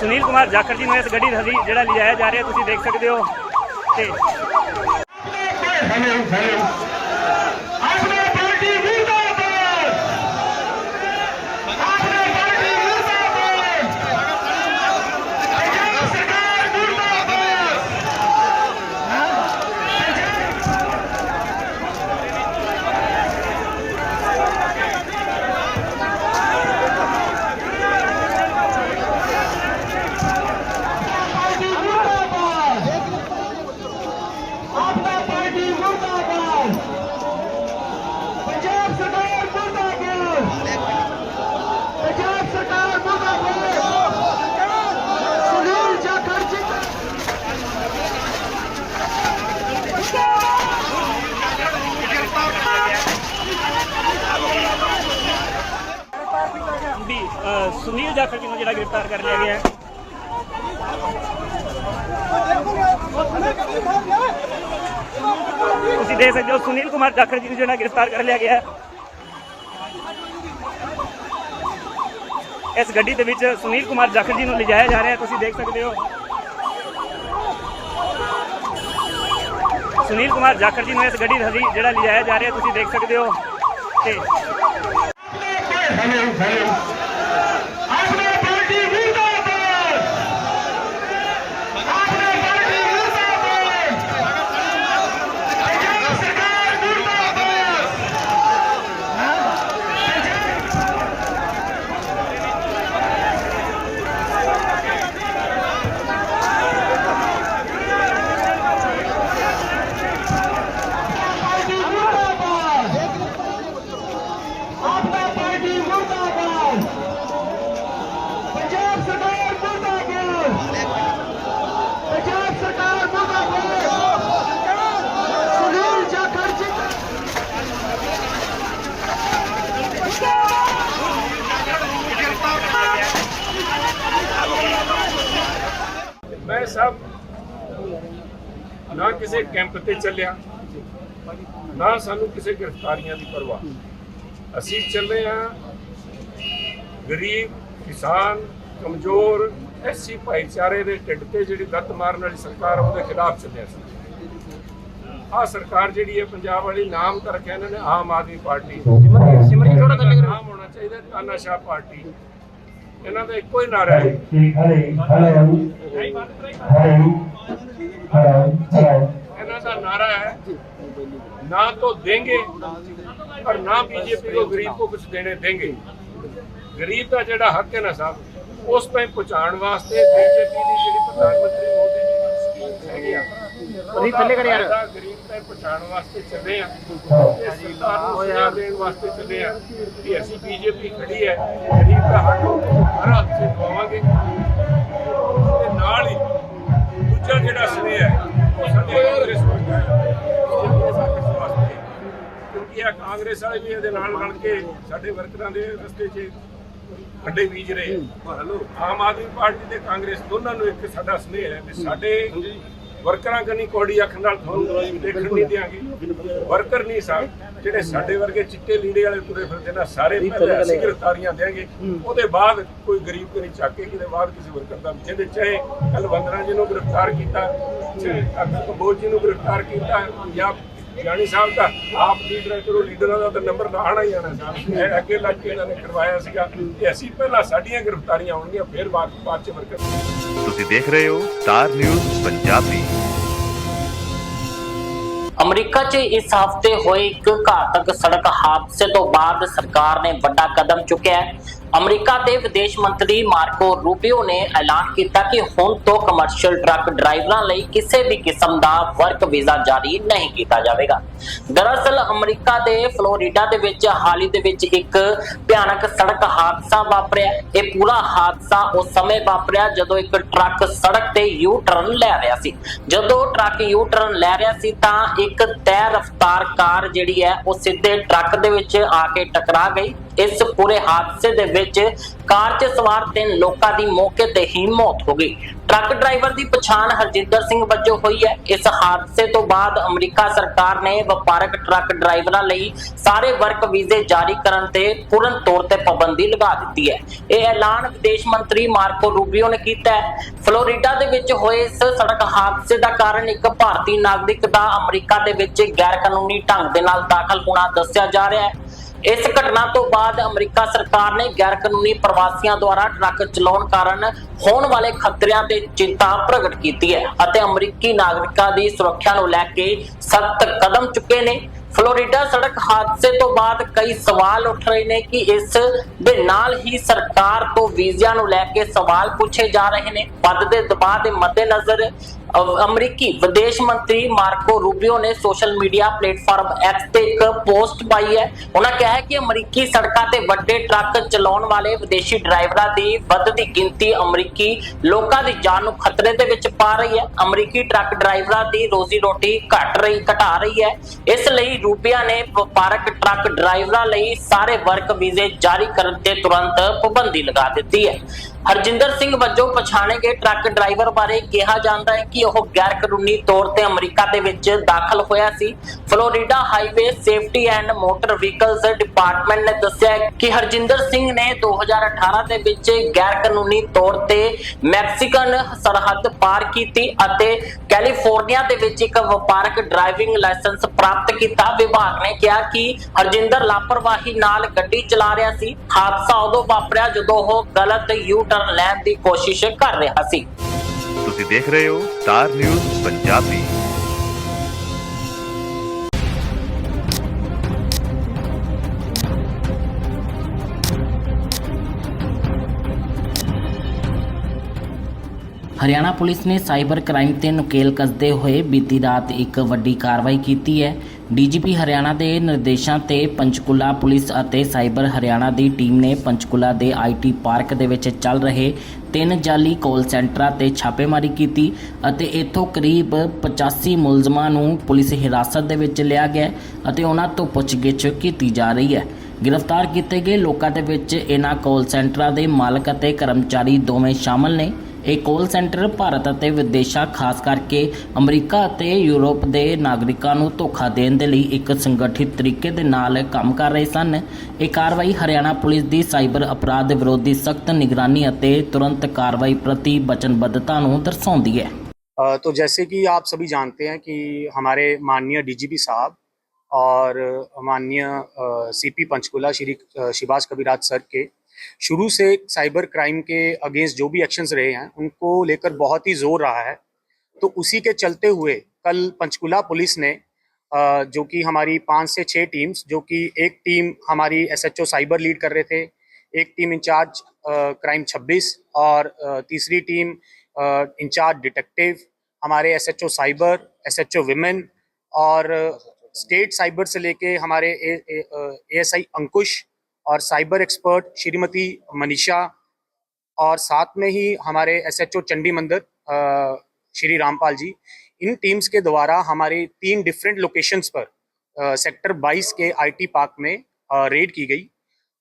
ਸੁਨੀਲ ਕੁਮਾਰ ਜਾਖੜ ਜੀ ਨੂੰ ਇਸ ਗੱਡੀ ਦੇ ਵਿੱਚ ਜਿਹੜਾ ਲਿਜਾਇਆ ਜਾ ਰਿਹਾ ਤੁਸੀਂ ਦੇਖ ਸਕਦੇ ਹੋ। ਤੇ ਸੁਨੀਲ ਜਾਖੜ ਜੀ ਨੂੰ ਜਿਹੜਾ ਗ੍ਰਿਫਤਾਰ ਕਰ ਲਿਆ ਗਿਆ ਹੈ। ਤੁਸੀਂ ਦੇਖ ਸਕਦੇ ਹੋ ਸੁਨੀਲ ਕੁਮਾਰ ਜਾਖੜ ਜੀ ਨੂੰ ਜਿਹੜਾ ਗ੍ਰਿਫਤਾਰ ਕਰ ਲਿਆ ਗਿਆ ਹੈ। ਇਸ ਗੱਡੀ ਦੇ ਵਿੱਚ ਸੁਨੀਲ ਕੁਮਾਰ ਜਾਖੜ ਜੀ ਨੂੰ ਲਿਜਾਇਆ ਜਾ ਰਿਹਾ ਹੈ, ਤੁਸੀਂ ਦੇਖ ਸਕਦੇ ਹੋ। ਸੁਨੀਲ ਕੁਮਾਰ ਜਾਖੜ ਜੀ ਨੂੰ ਇਸ ਗੱਡੀ ਦੇ ਵਿੱਚ ਜਿਹੜਾ ਲਿਜਾਇਆ ਜਾ ਰਿਹਾ ਤੁਸੀਂ ਦੇਖ ਸਕਦੇ ਹੋ ਤੇ ਤੇ ਚੱਲਿਆ। ਨਾ ਸਾਨੂੰ ਕਿਸੇ ਗ੍ਰਿਫਤਾਰੀਆਂ ਦੀ ਪਰਵਾਹ। ਅਸੀਂ ਚੱਲੇ ਆ ਗਰੀਬ ਕਿਸਾਨ ਕਮਜ਼ੋਰ ਐਸੀ ਭਾਈਚਾਰੇ ਦੇ ਢਿੱਡ ਤੇ ਜਿਹੜੀ ਲੱਤ ਮਾਰਨ ਵਾਲੀ ਸਰਕਾਰ ਉਹਦੇ ਖਿਲਾਫ ਚੱਲਿਆ ਸੀ। ਆ ਸਰਕਾਰ ਜਿਹੜੀ ਹੈ ਪੰਜਾਬ ਵਾਲੀ ਨਾਮ ਤਾਂ ਰੱਖਿਆ ਇਹਨਾਂ ਨੇ ਆਮ ਆਦਮੀ ਪਾਰਟੀ ਸਿਮਰਨ ਥੋੜਾ ਥੱਲੇ ਨਾਮ ਹੋਣਾ ਚਾਹੀਦਾ ਤਾਨਾਸ਼ਾਹ ਪਾਰਟੀ। ਇਹਨਾਂ ਦਾ ਇੱਕੋ ਹੀ ਨਾਰਾ ਹੈ। ਇਹਨਾਂ ਦਾ ਨਾਰਾ ਹੈ ਨਾ तो देंगे और ना बीजेपी को गरीब को कुछ देने देंगे ਗਰੀਬ ਦਾ ਜਿਹੜਾ ਹੱਕ ਹੈ ਨਾ ਸਾਹਿਬ ਉਸ ਤਾਈਂ ਪਹੁੰਚਾਉਣ ਵਾਸਤੇ ਬੀਜੇਪੀ ਦੀ ਜਿਹੜੀ ਪ੍ਰਧਾਨ ਮੰਤਰੀ ਮੋਦੀ ਜੀ ਦੀ ਸਕੀਮ ਹੈਗੀ ਆ ਉਹਦੀ ਥੱਲੇ ਕਰ ਯਾਰ ਗਰੀਬ ਤਾਈਂ ਪਹੁੰਚਾਉਣ ਵਾਸਤੇ ਚੱਲੇ ਆ ਤੇ ਸਰਕਾਰ ਨੂੰ ਸੁਝਾਅ ਦੇਣ ਵਾਸਤੇ ਚੱਲੇ ਆ ਕਿ ਅਸੀਂ ਬੀਜੇਪੀ ਖੜੀ ਹੈ ਗਰੀਬ ਦਾ ਹੱਕ ਹਰ ਹੱਥ 'ਚ ਦਵਾਵਾਂਗੇ ਤੇ ਨਾਲ ਹੀ ਜਿਹੜਾ ਸਨੇਹ ਹੈ ਉਹ ਸਾਡੇ ਕਾਂਗਰਸ ਵਰਗਾ ਹੈ। ਕਾਂਗਰਸ ਵਾਸਤੇ? ਕਿਉਂਕਿ ਇਹ ਕਾਂਗਰਸ ਵਾਲੇ ਵੀ ਇਹਦੇ ਨਾਲ ਰਲ ਕੇ ਸਾਡੇ ਵਰਕਰਾਂ ਦੇ ਰਸਤੇ 'ਚ ਵੱਡੇ ਬੀਜ ਰਹੇ ਆਮ ਆਦਮੀ ਪਾਰਟੀ ਤੇ ਕਾਂਗਰਸ ਦੋਨਾਂ ਨੂੰ ਇੱਕ ਸਾਡਾ ਸਨੇਹ ਹੈ ਵੀ ਸਾਡੇ ਵਰਕਰਾਂ ਕਨੀ ਕੋੜੀ ਅੱਖ ਨਾਲ ਤੁਹਾਨੂੰ ਦੇਖਣ ਨਹੀਂ ਦਿਆਂਗੇ। ਵਰਕਰ ਨਹੀਂ ਸਾਹਿਬ ਜਿਹੜੇ ਸਾਡੇ ਵਰਗੇ ਚਿੱਟੇ ਲੀੜੇ ਵਾਲੇ ਤੁਰੇ ਫਿਰਦੇ ਨਾ ਸਾਰੇ ਪਹਿਲੇ ਅਸੀਂ ਗ੍ਰਿਫਤਾਰੀਆਂ ਦੇਾਂਗੇ ਉਹਦੇ ਬਾਅਦ ਕੋਈ ਗਰੀਬ ਕੋ ਨਹੀਂ ਚੱਕ ਕੇ ਕਿਤੇ ਬਾਅਦ ਕਿਸੇ ਵਰਕਰ ਦਾ ਜਿਹਦੇ ਚਾਹੇ ਕੱਲ ਬੰਦਰਾ ਜੀ ਨੂੰ ਗ੍ਰਿਫਤਾਰ ਕੀਤਾ ਚਾਹੇ ਅਕਬਰ ਕੰਬੋਜ ਜੀ ਨੂੰ ਗ੍ਰਿਫਤਾਰ ਕੀਤਾ ਜਾਂ ਜਾਨੀ ਸਾਹਿਬ ਦਾ ਆਪ ਲੀਡਰ ਕਰੋ ਲੀਡਰਾਂ ਦਾ ਤਾਂ ਨੰਬਰ ਤਾਂ ਆਣਾ ਹੀ ਆਣਾ ਸਾਹਿਬ ਇਹ ਅੱਗੇ ਲੱਗ ਕੇ ਇਹਨਾਂ ਨੇ ਕਰਵਾਇਆ ਸੀਗਾ ਤੇ ਅਸੀਂ ਪਹਿਲਾਂ ਸਾਡੀਆਂ ਗ੍ਰਿਫਤਾਰੀਆਂ ਹੋਣਗੀਆਂ ਫਿਰ ਬਾਅਦ ਬਾਅਦ ਚ ਵਰਕਰ ਤੁਸੀਂ ਦੇਖ ਰਹੇ ਹੋ ਸਟਾਰ ਨਿਊਜ਼ ਪੰਜਾਬੀ। ਅਮਰੀਕਾ 'ਚ ਇਸ ਹਫ਼ਤੇ ਹੋਏ ਇੱਕ ਘਾਤਕ ਸੜਕ ਹਾਦਸੇ ਤੋਂ ਬਾਅਦ ਸਰਕਾਰ ਨੇ ਵੱਡਾ ਕਦਮ ਚੁੱਕਿਆ ਹੈ। ਅਮਰੀਕਾ ਦੇ ਵਿਦੇਸ਼ ਮੰਤਰੀ ਮਾਰਕੋ ਰੂਬੀਓ ਨੇ ਐਲਾਨ ਕੀਤਾ ਕਿ ਹੁਣ ਤੋਂ ਕਮਰਸ਼ੀਅਲ ਟਰੱਕ ਡਰਾਈਵਰਾਂ ਲਈ ਕਿਸੇ ਵੀ ਕਿਸਮ ਦਾ ਵਰਕ ਵੀਜ਼ਾ ਜਾਰੀ ਨਹੀਂ ਕੀਤਾ ਜਾਵੇਗਾ। ਦਰਅਸਲ, ਅਮਰੀਕਾ ਦੇ ਫਲੋਰੀਡਾ ਦੇ ਵਿੱਚ, ਹਾਲ ਹੀ ਦੇ ਵਿੱਚ ਇੱਕ ਭਿਆਨਕ ਸੜਕ ਹਾਦਸਾ ਵਾਪਰਿਆ। ਇਹ ਪੂਰਾ ਹਾਦਸਾ ਉਸ ਸਮੇਂ ਵਾਪਰਿਆ ਜਦੋਂ ਇੱਕ ਟਰੱਕ ਸੜਕ ਤੇ ਯੂ ਟਰਨ ਲੈ ਰਿਹਾ ਸੀ। ਜਦੋਂ ਟਰੱਕ ਯੂ ਟਰਨ ਲੈ ਰਿਹਾ ਸੀ ਤਾਂ ਇੱਕ ਤੈਅ ਰਫ਼ਤਾਰ ਕਾਰ ਜਿਹੜੀ ਹੈ, ਉਹ ਸਿੱਧੇ ਟਰੱਕ ਦੇ ਵਿੱਚ ਆ ਕੇ ਟਕਰਾ ਗਈ। ਇਸ ਪੂਰੇ ਹਾਦਸੇ ਦੇ ਵਿੱਚ ਕਾਰ 'ਚ ਸਵਾਰ ਤਿੰਨ ਲੋਕਾਂ ਦੀ ਮੌਕੇ ਤੇ ਹੀ ਮੌਤ ਹੋ ਗਈ। ਟਰੱਕ ਡਰਾਈਵਰ ਦੀ ਪਛਾਣ ਹਰਜਿੰਦਰ ਸਿੰਘ ਵਜੋਂ ਹੋਈ ਹੈ। ਇਸ ਹਾਦਸੇ ਤੋਂ ਬਾਅਦ ਅਮਰੀਕਾ ਸਰਕਾਰ ਨੇ ਵਪਾਰਕ ਟਰੱਕ ਡਰਾਈਵਰਾਂ ਲਈ ਸਾਰੇ ਵਰਕ ਵੀਜ਼ੇ ਜਾਰੀ ਕਰਨ ਤੇ ਪੂਰਨ ਤੌਰ ਤੇ ਪਾਬੰਦੀ ਲਗਾ ਦਿੱਤੀ ਹੈ। ਇਹ ਐਲਾਨ ਵਿਦੇਸ਼ ਮੰਤਰੀ ਮਾਰਕੋ ਰੂਬੀਓ ਨੇ ਕੀਤਾ ਹੈ। ਫਲੋਰੀਡਾ ਦੇ ਵਿੱਚ ਹੋਏ ਇਸ ਸੜਕ ਹਾਦਸੇ ਦਾ ਕਾਰਨ ਇੱਕ ਭਾਰਤੀ ਨਾਗਰਿਕ ਦਾ ਅਮਰੀਕਾ ਦੇ ਵਿੱਚ ਗੈਰ ਕਾਨੂੰਨੀ ਢੰਗ ਦੇ ਨਾਲ ਦਾਖਲ ਹੋਣਾ ਦੱਸਿਆ ਜਾ ਰਿਹਾ ਹੈ। ਇਸ ਘਟਨਾ ਤੋਂ ਬਾਅਦ ਅਮਰੀਕਾ ਸਰਕਾਰ ਨੇ ਗੈਰ ਕਾਨੂੰਨੀ ਪ੍ਰਵਾਸੀਆਂ ਦੁਆਰਾ ਟਰੱਕ ਚਲਾਉਣ ਕਾਰਨ ਹੋਣ ਵਾਲੇ ਖਤਰਿਆਂ ਤੇ ਚਿੰਤਾ ਪ੍ਰਗਟ ਕੀਤੀ ਹੈ ਅਤੇ ਅਮਰੀਕੀ ਨਾਗਰਿਕਾਂ ਦੀ ਸੁਰੱਖਿਆ ਨੂੰ ਲੈ ਕੇ ਸਖਤ ਕਦਮ ਚੁੱਕੇ ਨੇ। ਫਲੋਰੀਡਾ ਸੜਕ ਹਾਦਸੇ ਤੋਂ ਬਾਅਦ ਕਈ ਸਵਾਲ ਉੱਠ ਰਹੇ ਨੇ ਕਿ ਇਸ ਦੇ ਨਾਲ ਹੀ ਸਰਕਾਰ ਤੋਂ ਵੀਜ਼ਿਆਂ ਨੂੰ ਲੈ ਕੇ ਸਵਾਲ ਪੁੱਛੇ ਜਾ ਰਹੇ ਨੇ। ਵੱਧਦੇ ਦਬਾਅ ਦੇ ਮੱਦੇਨਜ਼ਰ ਅਮਰੀਕੀ ਵਿਦੇਸ਼ ਮੰਤਰੀ ਮਾਰਕੋ ਰੂਬੀਓ ਨੇ ਸੋਸ਼ਲ ਮੀਡੀਆ ਪਲੇਟਫਾਰਮ ਐਕਸ ਤੇ ਇੱਕ ਪੋਸਟ ਪਾਈ ਹੈ। ਉਹਨਾਂ ਕਿਹਾ ਹੈ ਕਿ ਅਮਰੀਕੀ ਸੜਕਾਂ ਤੇ ਵੱਡੇ ਟਰੱਕ ਚਲਾਉਣ ਵਾਲੇ ਵਿਦੇਸ਼ੀ ਡਰਾਈਵਰਾਂ ਦੀ ਵੱਧਦੀ ਗਿਣਤੀ ਅਮਰੀਕੀ ਲੋਕਾਂ ਦੀ ਜਾਨ ਨੂੰ ਖਤਰੇ ਦੇ ਵਿੱਚ ਪਾ ਰਹੀ ਹੈ। ਅਮਰੀਕੀ ਟਰੱਕ ਡਰਾਈਵਰਾਂ ਦੀ ਰੋਜ਼ੀ ਰੋਟੀ ਘਟ ਰਹੀ, ਘਟਾ ਰਹੀ ਹੈ। ਇਸ ਲਈ ਰੂਬੀਆ ਨੇ ਵਪਾਰਕ ਟਰੱਕ ਡਰਾਈਵਰਾਂ ਲਈ ਸਾਰੇ ਵਰਕ ਵੀਜ਼ੇ ਜਾਰੀ ਕਰਨ ਤੇ ਤੁਰੰਤ ਪਾਬੰਦੀ ਲਗਾ ਦਿੱਤੀ ਹੈ। ਹਰਜਿੰਦਰ ਸਿੰਘ ਵਜੋਂ ਪਛਾਣੇ ਗਏ ਟਰੱਕ ਡਰਾਈਵਰ ਬਾਰੇ ਕਿਹਾ ਜਾਂਦਾ ਹੈ ਕਿ ਉਹ ਗੈਰ ਕਾਨੂੰਨੀ ਤੌਰ ਤੇ ਅਮਰੀਕਾ ਦੇ ਵਿੱਚ ਦਾਖਲ ਹੋਇਆ ਸੀ। Florida highway safety and motor vehicles department ਨੇ ਦੱਸਿਆ ਕਿ ਹਰਜਿੰਦਰ ਸਿੰਘ ਨੇ 2018 ਦੇ ਵਿੱਚ ਗੈਰ ਕਾਨੂੰਨੀ ਤੌਰ ਤੇ ਮੈਕਸੀਕਨ ਸਰਹੱਦ ਪਾਰ ਕੀਤੀ ਅਤੇ ਕੈਲੀਫੋਰਨੀਆ ਦੇ ਵਿੱਚ ਇੱਕ ਵਪਾਰਕ ਡਰਾਈਵਿੰਗ ਲਾਇਸੈਂਸ ਪ੍ਰਾਪਤ ਕੀਤਾ। ਵਿਭਾਗ ਨੇ ਕਿਹਾ ਕਿ ਹਰਜਿੰਦਰ ਲਾਪਰਵਾਹੀ ਨਾਲ ਗੱਡੀ ਚਲਾ ਰਿਹਾ ਸੀ। ਹਾਦਸਾ ਉਦੋਂ ਵਾਪਰਿਆ ਜਦੋਂ ਉਹ ਗਲਤ ਯੂ ਟਰਨ ਲੈਣ ਦੀ ਕੋਸ਼ਿਸ਼ ਕਰ ਰਿਹਾ ਸੀ। ਤੁਸੀਂ ਦੇਖ ਰਹੇ ਹੋ Star News Punjabi. Haryana police ਨੇ ਸਾਈਬਰ ਕ੍ਰਾਈਮ ਤੇ ਨੁਕੇਲ ਕੱਸਦੇ ਹੋਏ ਬੀਤੀ ਰਾਤ ਇੱਕ ਵੱਡੀ ਕਾਰਵਾਈ ਕੀਤੀ ਹੈ। ਡੀਜੀਪੀ ਹਰਿਆਣਾ ਦੇ ਨਿਰਦੇਸ਼ਾਂ ਤੇ ਪੰਚਕੂਲਾ ਪੁਲਿਸ ਅਤੇ ਸਾਈਬਰ ਹਰਿਆਣਾ ਦੀ ਟੀਮ ਨੇ ਪੰਚਕੂਲਾ ਦੇ ਆਈਟੀ ਪਾਰਕ ਦੇ ਵਿੱਚ ਚੱਲ ਰਹੇ ਤਿੰਨ ਜਾਲੀ ਕਾਲ ਸੈਂਟਰਾਂ ਤੇ ਛਾਪੇਮਾਰੀ ਕੀਤੀ ਅਤੇ ਇੱਥੋਂ ਕਰੀਬ 85 ਮੁਲਜ਼ਮਾਂ ਨੂੰ ਪੁਲਿਸ ਹਿਰਾਸਤ ਦੇ ਵਿੱਚ ਲਿਆ ਗਿਆ ਅਤੇ ਉਹਨਾਂ ਤੋਂ ਪੁੱਛਗਿੱਛ ਕੀਤੀ ਜਾ ਰਹੀ ਹੈ। ਗ੍ਰਿਫਤਾਰ ਕੀਤੇ ਗਏ ਲੋਕਾਂ ਦੇ ਵਿੱਚ ਇਹਨਾਂ ਕਾਲ ਸੈਂਟਰਾਂ ਦੇ ਮਾਲਕ ਅਤੇ ਕਰਮਚਾਰੀ ਦੋਵੇਂ ਸ਼ਾਮਲ ਨੇ। ਇਹ ਕਾਲ ਸੈਂਟਰ ਭਾਰਤ ਅਤੇ ਵਿਦੇਸ਼ਾਂ ਖਾਸ ਕਰਕੇ ਅਮਰੀਕਾ ਅਤੇ ਯੂਰਪ ਦੇ ਨਾਗਰਿਕਾਂ ਨੂੰ ਧੋਖਾ ਦੇਣ ਦੇ ਲਈ ਇੱਕ ਸੰਗਠਿਤ ਤਰੀਕੇ ਦੇ ਨਾਲ ਕੰਮ ਕਰ ਰਹੇ ਸਨ ਇਹ ਕਾਰਵਾਈ ਹਰਿਆਣਾ ਪੁਲਿਸ ਦੀ ਸਾਈਬਰ ਅਪਰਾਧ ਵਿਰੋਧੀ ਸਖਤ ਨਿਗਰਾਨੀ ਅਤੇ ਤੁਰੰਤ ਕਾਰਵਾਈ ਪ੍ਰਤੀ ਵਚਨਬੱਧਤਾ ਨੂੰ ਦਰਸਾਉਂਦੀ ਹੈ अ, तो जैसे कि आप सभी जानते हैं कि हमारे माननीय डीजीपी साहब और माननीय सीपी पंचकुला श्री अ, शिवाज कविराज सर के शुरू से साइबर क्राइम के अगेंस्ट जो भी एक्शंस रहे हैं, उनको लेकर बहुत ही ज़ोर रहा है। तो उसी के चलते हुए कल पंचकुला पुलिस ने जो कि हमारी पाँच से छः टीम्स जो कि एक टीम हमारी एसएचओ साइबर लीड कर रहे थे, एक टीम इंचार्ज क्राइम 26 और तीसरी टीम इंचार्ज डिटेक्टिव हमारे एसएचओ साइबर एसएचओ विमेन और स्टेट साइबर से लेके हमारे एएसआई अंकुश और साइबर एक्सपर्ट श्रीमती मनीषा और साथ में ही हमारे एसएचओ चंडी मंदिर श्री रामपाल जी इन टीम्स के द्वारा हमारे तीन डिफरेंट लोकेशंस पर अ, सेक्टर 22 के आईटी पार्क में अ, रेड की गई।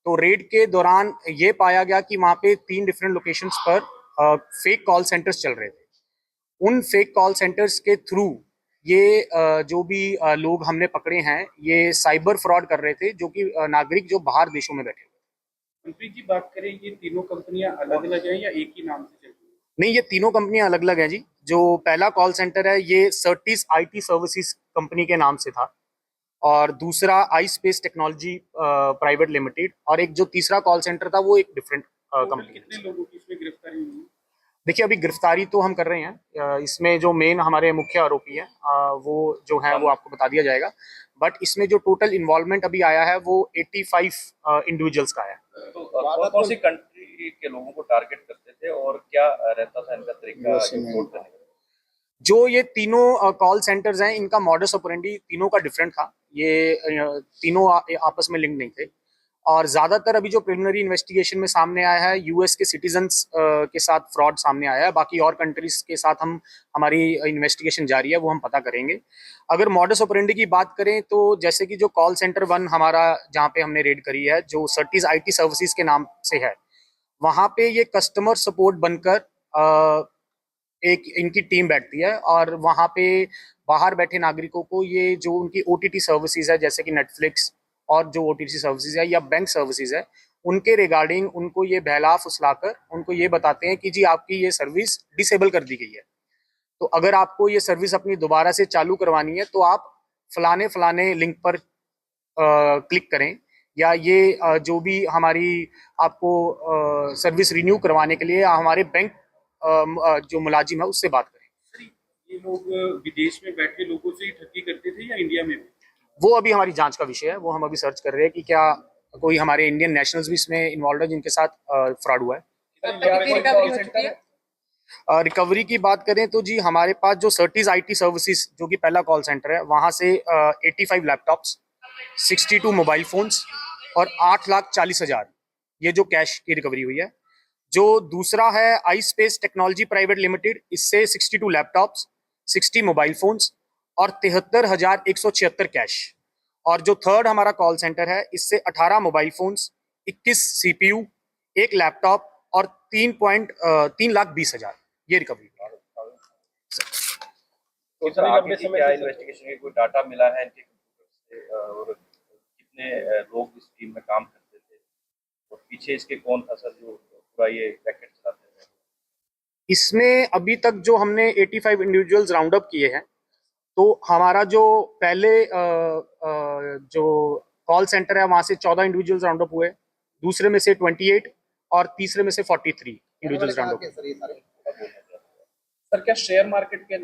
तो रेड के दौरान ये पाया गया कि वहाँ पे तीन डिफरेंट लोकेशंस पर आ, फेक कॉल सेंटर्स चल रहे थे। उन फेक कॉल सेंटर्स के थ्रू ये जो भी लोग हमने पकड़े हैं ये साइबर फ्रॉड कर रहे थे जो कि नागरिक जो बाहर देशों में बैठे हुए जी बात करें ये तीनों कंपनियाँ अलग अलग हैं या एक ही नाम से नहीं ये तीनों कंपनियाँ अलग अलग हैं जी। जो पहला कॉल सेंटर है ये सर्टिस आईटी सर्विसेज़ कंपनी के नाम से था। और दूसरा I space technology private limited और एक जो तीसरा कॉल सेंटर था वो एक डिफरेंट कंपनी कितने लोगों की इसमें गिरफ्तारी हुई? देखिए अभी गिरफ्तारी तो हम कर रहे हैं। इसमें जो मेन हमारे मुख्य आरोपी हैं वो जो है वो आपको बता दिया जाएगा। बट इसमें जो टोटल इन्वॉल्वमेंट अभी आया है वो 85 इंडिविजुअल्स का है। तो कौन सी कंट्री के लोगों को टारगेट करते थे और क्या रहता था इनका तरीका करने जो ये तीनों कॉल सेंटर्स हैं इनका मॉडस ऑपरेंडी तीनों का डिफरेंट था। ये तीनों आपस में लिंक नहीं थे। और ज़्यादातर अभी जो प्रिलिमिनरी इन्वेस्टिगेशन में सामने आया है यूएस के सिटीजन्स के साथ फ्रॉड सामने आया है। बाकी और कंट्रीज़ के साथ हम, हमारी इन्वेस्टिगेशन जारी है, वो हम पता करेंगे। अगर मॉडस ऑपरेंडी की बात करें तो जैसे कि जो कॉल सेंटर वन हमारा, जहाँ पे हमने रेड करी है, जो सर्टिस आईटी सर्विसेज़ के नाम से है, वहाँ पे ये कस्टमर सपोर्ट बनकर एक इनकी टीम बैठती है और वहाँ पे बाहर बैठे नागरिकों को ये जो उनकी ओ सर्विसेज़ है, जैसे कि नेटफ्लिक्स और जो ओ टी सर्विसेज़ है या बैंक सर्विसेज़ है उनके रिगार्डिंग उनको ये बहला फुसलाकर उनको ये बताते हैं कि जी आपकी ये सर्विस डिसेबल कर दी गई है। तो अगर आपको ये सर्विस अपनी दोबारा से चालू करवानी है तो आप फलाने फलाने लिंक पर आ, क्लिक करें या ये अ, जो भी हमारी आपको आ, सर्विस रिन्यू करवाने के लिए हमारे बैंक अ, जो मुलाजिम है उससे बात करें। ये लोग विदेश में बैठे लोगों से ही ठगी करते थे या इंडिया में भी? वो अभी हमारी जाँच का विषय है वो हम अभी सर्च कर रहे हैं कि क्या कोई हमारे इंडियन नेशनल्स भी इसमें इन्वॉल्व है जिनके साथ फ्रॉड हुआ है। रिकवरी की बात करें तो जी हमारे पास जो सर्टिस आईटी सर्विसेज़ जो कि पहला कॉल सेंटर है वहाँ से eighty five laptops sixty two mobile phones और आठ लाख चालीस हज़ार ये जो कैश की रिकवरी हुई है। जो दूसरा है I space technology private limited इससे sixty two laptops sixty mobile phones और तिहत्तर हज़ार एक सौ छिहत्तर कैश। और जो थर्ड हमारा कॉल सेंटर है इससे अठारह मोबाइल फोन्स इक्कीस सीपीयू एक लैपटॉप और तीन पॉइंट तीन लाख बीस हज़ार। ये रिकवरी तो कोई डाटा मिला है इनके कंप्यूटर से और कितने लोग इस टीम में काम करते थे? और पीछे इसके कौन था सर जो पूरा ये रैकेट चलाते थे? इसमें अभी तक जो हमने 85 इंडिविजुअल्स राउंड अप किए हैं तो हमारा जो पहले अ, अ, जो कॉल सेंटर है वहाँ से 14 इंडिविजुअल्स राउंड अप हुए। दूसरे में से 28 और तीसरे में से 43 इंडिविजुअल्स राउंड अप सर क्या शेयर मार्केट के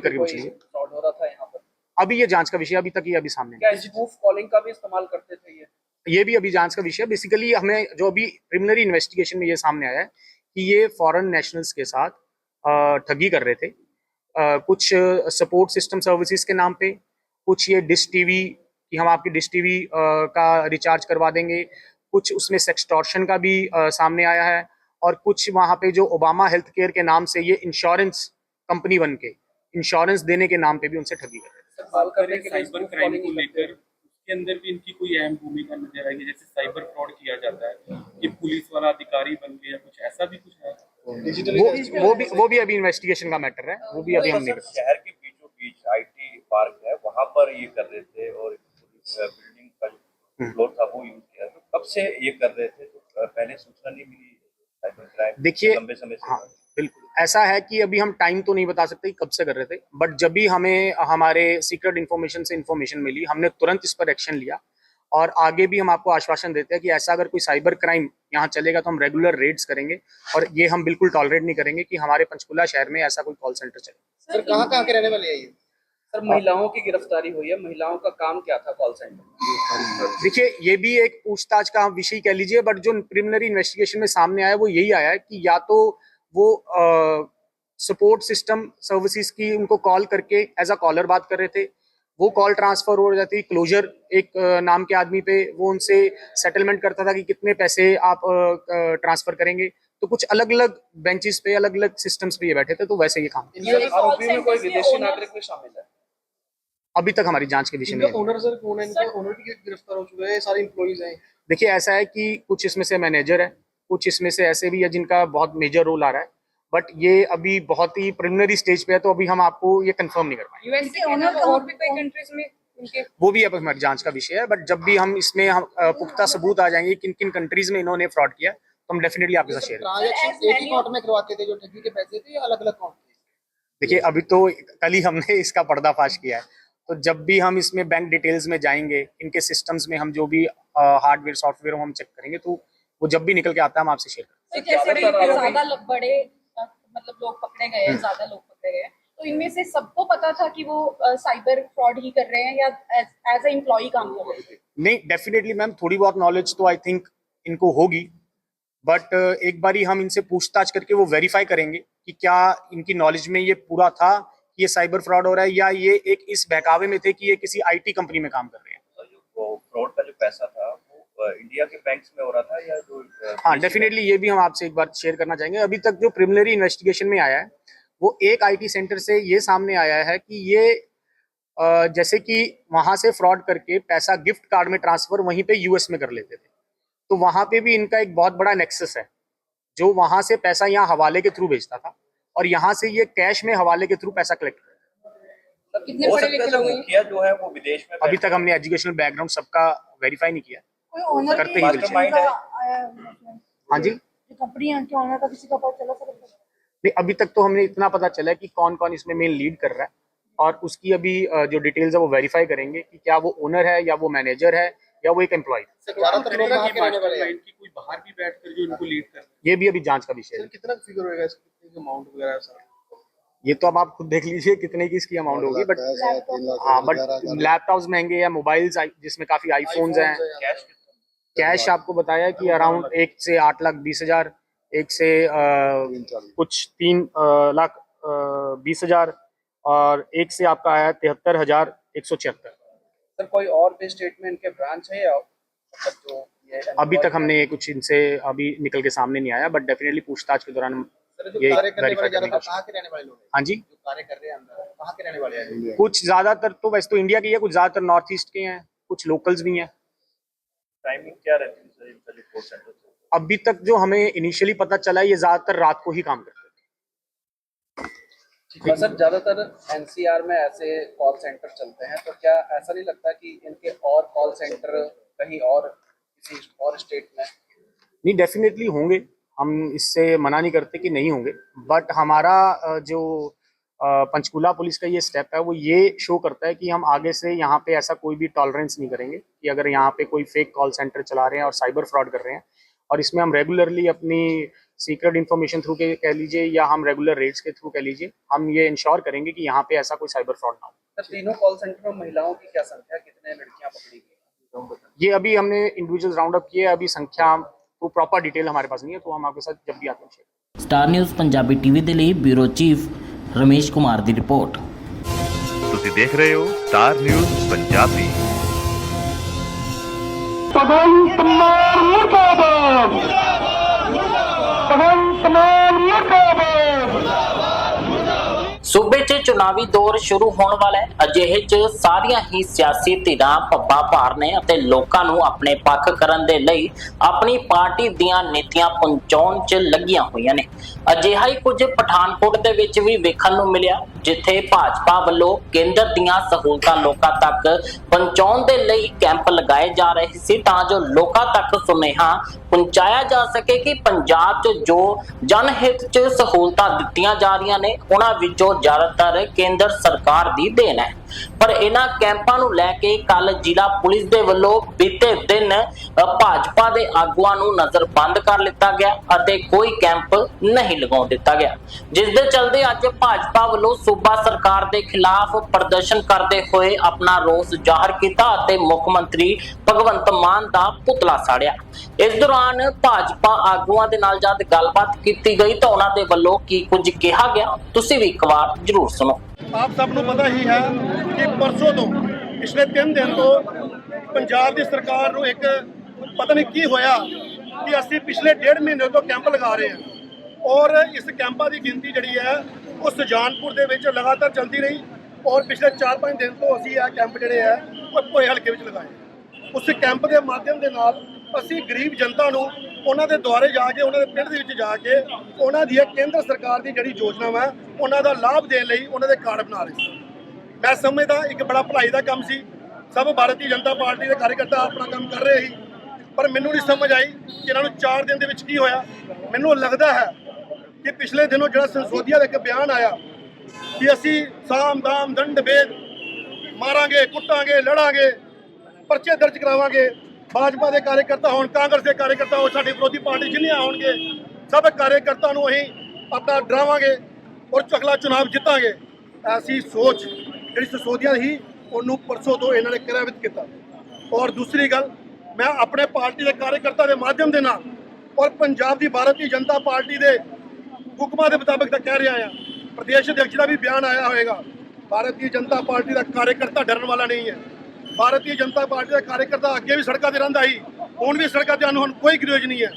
करके कोई पूछिए। फ्रॉड हो रहा था यहाँ पर? अभी ये जाँच का विषय अभी तक ये अभी सामने क्या स्पूफ कॉलिंग का भी इस्तेमाल करते थे ये? ये भी अभी जाँच का विषय बेसिकली हमें जो अभी प्रिलिमिनरी इन्वेस्टिगेशन में ये सामने आया है कि ये फॉरेन नेशनल्स के साथ ठगी कर रहे थे। कुछ सपोर्ट सिस्टम सर्विसेज़ के नाम पे, कुछ ये डिश टीवी कि हम आपकी डिश टीवी का रिचार्ज करवा देंगे, कुछ उसमें सेक्सटॉर्शन का भी सामने आया है, और कुछ वहाँ पे जो ओबामा हेल्थ केयर के नाम से ये इंश्योरेंस कंपनी बन के इंश्योरेंस देने के नाम पे भी उनसे ठगी गई के को अंदर भी इनकी कोई अहम भूमिका नज़र आएगी? जैसे साइबर फ्रॉड किया जाता है ये पुलिस वाला अधिकारी बन गया, कुछ ऐसा भी कुछ है? वो वो भी वो भी अभी इन्वेस्टिगेशन का मैटर है। वो भी अभी हम नहीं शहर के बीचों बीच आईटी पार्क है वहाँ पर ये कर रहे थे और बिल्डिंग का जो फ्लोर था वो यूज़ किया। तो कब से ये कर रहे थे? तो पहले सूचना नहीं मिली देखिए लंबे समय से हाँ बिल्कुल। ऐसा है कि अभी हम टाइम तो नहीं बता सकते कि कब से कर रहे थे बट जब भी हमें हमारे सीक्रेट इन्फॉर्मेशन से इन्फॉर्मेशन मिली हमने तुरंत इस पर एक्शन लिया। और आगे भी हम आपको आश्वासन देते हैं कि ऐसा अगर कोई साइबर क्राइम यहाँ चलेगा तो हम रेगुलर रेड्स करेंगे और ये हम बिल्कुल टॉलरेट नहीं करेंगे कि हमारे पंचकुला शहर में ऐसा कोई कॉल सेंटर चले। सर कहाँ कहाँ के रहने वाले हैं ये? सर महिलाओं की गिरफ्तारी हुई है। महिलाओं का काम क्या था कॉल सेंटर देखिए ये भी एक पूछताछ का विषय कह लीजिए बट जो प्रिलिमिनरी इन्वेस्टिगेशन में सामने आया वो यही आया है कि या तो वो सपोर्ट सिस्टम सर्विसेज़ की उनको कॉल करके एज अ कॉलर बात कर रहे थे वो कॉल ट्रांसफ़र हो जाती क्लोजर एक नाम के आदमी पे वो उनसे सेटलमेंट करता था कि कितने पैसे आप ट्रांसफ़र करेंगे। तो कुछ अलग अलग बेंचेस पे अलग अलग सिस्टम्स पे ये बैठे थे तो वैसे ये काम आरोपी में कोई विदेशी नागरिक भी शामिल है? अभी तक हमारी जाँच के विषय में ओनर सर कौन है? इनका ओनर भी गिरफ़्तार हो चुका है? सारे इम्प्लॉइज हैं। देखिए ऐसा है कि कुछ इसमें से मैनेजर है कुछ इसमें से ऐसे भी है जिनका बहुत मेजर रोल आ रहा है। बट ये अभी बहुत ही प्रिलिमिनरी स्टेज पे है तो अभी हम आपको ये कंफर्म नहीं कर पाएँगे। यूएस ओनर और भी कई कंट्रीज़ में वो भी अब हमारी जाँच का विषय है बट जब भी हम इसमें हम पुख्ता सबूत आ जाएँगे किन किन कंट्रीज़ में इन्होंने फ्रॉड किया तो हम डेफिनेटली आपके साथ शेयर ट्रांजेक्शन एक ही अकाउंट में करवाते थे जो ठगी के पैसे थे या अलग अलग अकाउंट देखिए अभी तो कल ही हमने इसका पर्दाफाश किया है। तो जब भी हम इसमें बैंक डिटेल्स में जाएँगे इनके सिस्टम्स में हम जो भी हार्डवेयर सॉफ्टवेयर हम चेक करेंगे तो वो जब भी निकल के आता है हम आपसे शेयर करेंगे। मतलब लोग पकड़े गए हैं ज़्यादा लोग पकड़े गए हैं। तो इनमें से सबको पता था कि वो साइबर फ्रॉड ही कर रहे हैं या एज ए एम्प्लॉय काम कर रहे हैं। नहीं डेफिनेटली मैम थोड़ी बहुत नॉलेज तो आई थिंक इनको होगी। बट एक बारी हम इनसे पूछताछ करके वो वेरीफाई करेंगे कि क्या इनकी नॉलेज में ये पूरा था कि ये साइबर फ्रॉड हो रहा है या ये एक इस बहकावे में थे कि ये किसी आईटी कंपनी में काम कर रहे हैं। तो जो फ्रॉड का जो पैसा था इंडिया के बैंक्स में हो रहा था या जो हाँ डेफिनेटली ये भी हम आपसे एक बार शेयर करना चाहेंगे। अभी तक जो प्रिलिमिनरी इन्वेस्टिगेशन में आया है वो एक आईटी सेंटर से ये सामने आया है कि ये जैसे कि वहाँ से फ्रॉड करके पैसा गिफ्ट कार्ड में ट्रांसफ़र वहीं पे यूएस में कर लेते थे। तो वहाँ पे भी इनका एक बहुत बड़ा नेक्सस है जो वहाँ से पैसा यहाँ हवाले के थ्रू भेजता था और यहाँ से ये कैश में हवाले के थ्रू पैसा कलेक्ट करता कितने पढ़े लिखे लोग जो है वो विदेश में अभी तक हमने एजुकेशनल बैकग्राउंड सबका वेरीफाई नहीं किया। कोई ओनर करते ही। मास्टरमाइंड हाँ जी। कंपनी है उनके ओनर का किसी का पता चला सकता नहीं अभी तक तो हमने इतना पता चला है कि कौन कौन इसमें मेन लीड कर रहा है और उसकी अभी जो डिटेल्स है वो वेरीफाई करेंगे कि क्या वो ओनर है या वो मैनेजर है या वो एक एम्प्लॉय सर ज़्यादातर लोग कहाँ के रहने वाले हैं मास्टरमाइंड की कोई बाहर भी बैठकर जो इनको लीड कर ये भी अभी जाँच का विषय है। कितना फिगर होएगा इसका? अमाउंट वगैरह सर? ये तो अब आप खुद देख लीजिए कितने की इसकी अमाउंट होगी बट हाँ बट लैपटॉप्स महँगे हैं मोबाइल्स जिसमें काफ़ी आईफोन्स हैं। कैश आपको बताया कि अराउंड एक से आठ लाख बीस हज़ार एक से अ, कुछ तीन लाख बीस हज़ार और एक से आपका आया तिहत्तर हज़ार एक सौ छिहत्तर। सर कोई और भी स्टेट में इनके ब्रांच है या मतलब जो ये अभी तक हमने कुछ इनसे अभी निकल के सामने नहीं आया बट डेफिनेटली पूछताछ के दौरान ये हाँ जी। कुछ ज़्यादातर तो वैसे तो इंडिया के ही है कुछ ज़्यादातर नॉर्थ ईस्ट के हैं कुछ लोकल्स भी हैं। टाइमिंग क्या रहती है सर इनका जो कॉल सेंटर अभी तक जो हमें इनिशियली पता चला है ये ज़्यादातर रात को ही काम करते थे सर ज़्यादातर एनसीआर में ऐसे कॉल सेंटर चलते हैं तो क्या ऐसा नहीं लगता कि इनके और कॉल सेंटर कहीं और किसी और स्टेट में? नहीं डेफिनेटली होंगे। हम इससे मना नहीं करते कि नहीं होंगे। बट हमारा जो पंचकूला पुलिस का ये स्टेप है वो ये शो करता है कि हम आगे से यहाँ पे ऐसा कोई भी टॉलरेंस नहीं करेंगे कि अगर यहाँ पे कोई फेक कॉल सेंटर चला रहे हैं और साइबर फ्रॉड कर रहे हैं। और इसमें हम रेगुलरली अपनी सीक्रेट इन्फॉर्मेशन थ्रू के कह लीजिए या हम रेगुलर रेट्स के थ्रू कह लीजिए हम ये इंश्योर करेंगे कि यहाँ पे ऐसा कोई साइबर फ्रॉड ना हो। तीनों कॉल सेंटर में महिलाओं की क्या संख्या कितने लड़कियाँ पकड़ी गई? ये अभी हमने इंडिविजुअल राउंड अप किए अभी संख्या वो प्रॉपर डिटेल हमारे पास नहीं है तो हम आपके साथ जब भी आते हैं। स्टार न्यूज़ पंजाबी टीवी के लिए ब्यूरो चीफ ਰਮੇਸ਼ ਕੁਮਾਰ ਦੀ ਰਿਪੋਰਟ। ਤੁਸੀਂ ਦੇਖ ਰਹੇ ਹੋ ਸਟਾਰ ਨਿਊਜ਼ ਪੰਜਾਬੀ। ਭਗਵੰਤ ਮਾਨ ਮੁਰਦਾਬਾਦ। ਭਗਵੰਤ ਮਾਨ ਮੁਰਦਾਬਾਦ। ਸੂਬੇ 'ਚ ਚੁਣਾਵੀ ਦੌਰ ਸ਼ੁਰੂ ਹੋਣ ਵਾਲਾ ਹੈ। ਅਜਿਹੇ 'ਚ ਸਾਰੀਆਂ ਹੀ ਸਿਆਸੀ ਧਿਰਾਂ ਪੱਬਾ ਭਾਰ ਨੇ ਅਤੇ ਲੋਕਾਂ ਨੂੰ ਆਪਣੇ ਪੱਖ ਕਰਨ ਦੇ ਲਈ ਆਪਣੀ ਪਾਰਟੀ ਦੀਆਂ ਨੀਤੀਆਂ ਪਹੁੰਚਾਉਣ 'ਚ ਲੱਗੀਆਂ ਹੋਈਆਂ ਨੇ। ਅਜਿਹਾ ਹੀ ਕੁਝ ਪਠਾਨਕੋਟ ਦੇ ਵਿੱਚ ਵੀ ਵੇਖਣ ਨੂੰ ਮਿਲਿਆ, ਜਿੱਥੇ ਭਾਜਪਾ ਵੱਲੋਂ ਕੇਂਦਰ ਦੀਆਂ ਸਹੂਲਤਾਂ ਲੋਕਾਂ ਤੱਕ ਪਹੁੰਚਾਉਣ ਦੇ ਲਈ ਕੈਂਪ ਲਗਾਏ ਜਾ ਰਹੇ ਸੀ ਤਾਂ ਜੋ ਲੋਕਾਂ ਤੱਕ ਸੁਨੇਹਾ ਪਹੁੰਚਾਇਆ ਜਾ ਸਕੇ ਕਿ ਪੰਜਾਬ 'ਚ ਜੋ ਜਨਹਿਤ 'ਚ ਸਹੂਲਤਾਂ ਦਿੱਤੀਆਂ ਜਾ ਰਹੀਆਂ ਨੇ, ਉਹਨਾਂ ਵਿੱਚੋਂ ਜ਼ਿਆਦਾਤਰ ਕੇਂਦਰ ਸਰਕਾਰ ਦੀ ਦੇਣ ਹੈ। ਪਰ ਇਹਨਾਂ ਕੈਂਪਾਂ ਨੂੰ ਲੈ ਕੇ ਕੱਲ ਜ਼ਿਲ੍ਹਾ ਪੁਲਿਸ ਦੇ ਵੱਲੋਂ ਬੀਤੇ ਦਿਨ ਭਾਜਪਾ ਦੇ ਆਗੂਆਂ ਨੂੰ ਨਜ਼ਰਬੰਦ ਕਰ ਲਿੱਤਾ ਗਿਆ ਅਤੇ ਕੋਈ ਕੈਂਪ ਨਹੀਂ ਲਗਾਉਣ ਦਿੱਤਾ ਗਿਆ। ਜਿਸ ਦੇ ਚਲਦੇ ਅੱਜ ਭਾਜਪਾ ਵੱਲੋਂ ਸੂਬਾ ਸਰਕਾਰ ਦੇ ਖਿਲਾਫ ਪ੍ਰਦਰਸ਼ਨ ਕਰਦੇ ਹੋਏ ਆਪਣਾ ਰੋਸ ਜ਼ਾਹਰ ਕੀਤਾ ਅਤੇ ਮੁੱਖ ਮੰਤਰੀ ਭਗਵੰਤ ਮਾਨ ਦਾ ਪੁਤਲਾ ਸਾੜਿਆ। ਇਸ ਦੌਰਾਨ ਭਾਜਪਾ ਆਗੂਆਂ ਦੇ ਨਾਲ ਜਦ ਗੱਲਬਾਤ ਕੀਤੀ ਗਈ ਤਾਂ ਉਹਨਾਂ ਦੇ ਵੱਲੋਂ ਕੀ ਕੁਝ ਕਿਹਾ ਗਿਆ, ਤੁਸੀਂ ਵੀ ਇੱਕ ਵਾਰ ਜ਼ਰੂਰ ਸੁਣੋ। ਆਪ ਸਭ ਨੂੰ ਪਤਾ ਹੀ ਹੈ ਕਿ ਪਰਸੋਂ ਤੋਂ ਪਿਛਲੇ 3 ਦਿਨ ਤੋਂ ਪੰਜਾਬ ਦੀ ਸਰਕਾਰ ਨੂੰ ਇੱਕ ਪਤਾ ਨਹੀਂ ਕੀ ਹੋਇਆ ਕਿ ਅਸੀਂ ਪਿਛਲੇ ਡੇਢ ਮਹੀਨੇ ਤੋਂ ਕੈਂਪ ਲਗਾ ਰਹੇ ਹਾਂ। ਔਰ ਇਸ ਕੈਂਪਾਂ ਦੀ ਗਿਣਤੀ ਜਿਹੜੀ ਹੈ, ਉਹ ਸੁਜਾਨਪੁਰ ਦੇ ਵਿੱਚ ਲਗਾਤਾਰ ਚੱਲਦੀ ਰਹੀ ਔਰ ਪਿਛਲੇ 4-5 ਦਿਨ ਤੋਂ ਅਸੀਂ ਇਹ ਕੈਂਪ ਜਿਹੜੇ ਹੈ, ਉਹ ਭੋਏ ਹਲਕੇ ਵਿੱਚ ਲਗਾਏ। ਉਸ ਕੈਂਪ ਦੇ ਮਾਧਿਅਮ ਦੇ ਨਾਲ ਅਸੀਂ ਗਰੀਬ ਜਨਤਾ ਨੂੰ ਉਹਨਾਂ ਦੇ ਦੁਆਰੇ ਜਾ ਕੇ, ਉਹਨਾਂ ਦੇ ਪਿੰਡ ਦੇ ਵਿੱਚ ਜਾ ਕੇ ਉਹਨਾਂ ਦੀ ਕੇਂਦਰ ਸਰਕਾਰ ਦੀ ਜਿਹੜੀ ਯੋਜਨਾਵਾਂ ਉਹਨਾਂ ਦਾ ਲਾਭ ਦੇਣ ਲਈ ਉਹਨਾਂ ਦੇ ਕਾਰਡ ਬਣਾ ਰਹੇ ਸੀ। ਮੈਂ ਸਮਝਦਾ ਇੱਕ ਬੜਾ ਭਲਾਈ ਦਾ ਕੰਮ ਸੀ। ਸਭ ਭਾਰਤੀ ਜਨਤਾ ਪਾਰਟੀ ਦੇ ਕਾਰਜਕਰਤਾ ਆਪਣਾ ਕੰਮ ਕਰ ਰਹੇ ਸੀ। ਪਰ ਮੈਨੂੰ ਨਹੀਂ ਸਮਝ ਆਈ ਕਿ ਇਹਨਾਂ ਨੂੰ 4 ਦਿਨ ਦੇ ਵਿੱਚ ਕੀ ਹੋਇਆ। ਮੈਨੂੰ ਲੱਗਦਾ ਹੈ ਕਿ ਪਿਛਲੇ ਦਿਨੋਂ ਜਿਹੜਾ ਸੰਸੋਧੀਆ ਦਾ ਇੱਕ ਬਿਆਨ ਆਇਆ ਕਿ ਅਸੀਂ ਸਾਮ ਦਾਮ ਦੰਡ ਭੇਦ ਮਾਰਾਂਗੇ, ਕੁੱਟਾਂਗੇ, ਲੜਾਂਗੇ, ਪਰਚੇ ਦਰਜ ਕਰਾਵਾਂਗੇ ਭਾਜਪਾ ਦੇ ਕਾਰਜਕਰਤਾ ਹੋਣ, ਕਾਂਗਰਸ ਦੇ ਕਾਰਜਕਰਤਾ ਹੋਣ, ਸਾਡੀ ਵਿਰੋਧੀ ਪਾਰਟੀ ਜਿੰਨੀਆਂ ਹੋਣਗੇ ਸਭ ਕਾਰਜਕਰਤਾ ਨੂੰ ਅਸੀਂ ਆਪਣਾ ਡਰਾਵਾਂਗੇ ਔਰ ਅਗਲਾ ਚੁਣਾਵ ਜਿੱਤਾਂਗੇ। ਐਸੀ ਸੋਚ, ਜਿਹੜੀ ਸਸੋਦੀਆਂ ਸੀ, ਉਹਨੂੰ ਪਰਸੋਂ ਤੋਂ ਇਹਨਾਂ ਨੇ ਕਿਰਾਵਿਤ ਕੀਤਾ। ਔਰ ਦੂਸਰੀ ਗੱਲ, ਮੈਂ ਆਪਣੇ ਪਾਰਟੀ ਦੇ ਕਾਰਜਕਰਤਾ ਦੇ ਮਾਧਿਅਮ ਦੇ ਨਾਲ ਔਰ ਪੰਜਾਬ ਦੀ ਭਾਰਤੀ ਜਨਤਾ ਪਾਰਟੀ ਦੇ ਹੁਕਮਾਂ ਦੇ ਮੁਤਾਬਕ ਤਾਂ ਕਹਿ ਰਿਹਾ ਆ ਪ੍ਰਦੇਸ਼ ਅਧਿਕਸ਼ ਦਾ ਵੀ ਬਿਆਨ ਆਇਆ ਹੋਵੇਗਾ ਭਾਰਤੀ ਜਨਤਾ ਪਾਰਟੀ ਦਾ ਕਾਰਜਕਰਤਾ ਡਰਨ ਵਾਲਾ ਨਹੀਂ ਹੈ। ਭਾਰਤੀ ਜਨਤਾ ਪਾਰਟੀ ਦਾ ਕਾਰਜਕਰਤਾ ਅੱਗੇ ਵੀ ਸੜਕਾਂ ਤੇ ਰਹਿੰਦਾ ਸੀ, ਹੁਣ ਵੀ ਸੜਕਾਂ ਤੇ ਸਾਨੂੰ ਹੁਣ ਕੋਈ ਗਰੇਜ ਨਹੀਂ ਹੈ।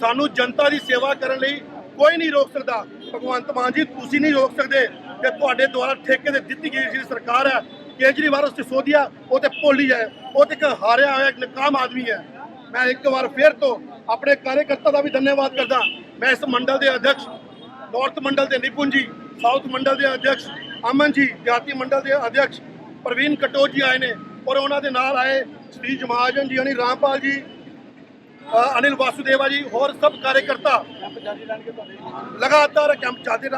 ਸਾਨੂੰ ਜਨਤਾ ਦੀ ਸੇਵਾ ਕਰਨ ਲਈ ਕੋਈ ਨਹੀਂ ਰੋਕ ਸਕਦਾ। ਭਗਵੰਤ ਮਾਨ ਜੀ, ਤੁਸੀਂ ਨਹੀਂ ਰੋਕ ਸਕਦੇ ਕਿ ਤੁਹਾਡੇ ਦੁਆਰਾ ਠੇਕੇ ਤੇ ਦਿੱਤੀ ਗਈ ਜਿਹੜੀ ਸਰਕਾਰ ਹੈ, ਕੇਜਰੀਵਾਲ ਉਸ ਸਿਸੋਦੀਆ ਉਹ ਤੇ ਭੋਲੀ ਹੈ ਉਹ ਤੇ ਇੱਕ ਹਾਰਿਆ ਹੋਇਆ, ਇੱਕ ਨਕਾਮ ਆਦਮੀ ਹੈ। ਮੈਂ ਇੱਕ ਵਾਰ ਫੇਰ ਤੋਂ ਆਪਣੇ ਕਾਰਜਕਰਤਾ ਦਾ ਵੀ ਧੰਨਵਾਦ ਕਰਦਾ। ਮੈਂ ਇਸ ਮੰਡਲ ਦੇ ਅਧਿਕਸ਼ ਨਾਰਥ ਮੰਡਲ ਦੇ ਨਿਪੁੰਨ ਜੀ, ਸਾਊਥ ਮੰਡਲ ਦੇ ਅਧਿਕਸ਼ ਅਮਨ ਜੀ, ਜਾਤੀ ਮੰਡਲ ਦੇ ਅਧਿਕਸ਼ ਪ੍ਰਵੀਨ ਕਟੋਚ ਜੀ ਆਏ ਨੇ। ਔਰ ਉਹਨਾਂ ਦੇ ਨਾਲ ਆਏ ਸ੍ਰੀ ਜਮਾਜਨ ਜੀ ਹਣੀ ਰਾਮਪਾਲ ਜੀ ਅਨਿਲ ਵਾਸੁਦੇਵਾ ਜੀ ਹੋਰ ਸਭ ਕਾਰਜਕਰਤਾ ਲਗਾਤਾਰ ਕੈਂਪ ਚੱਲਦੇ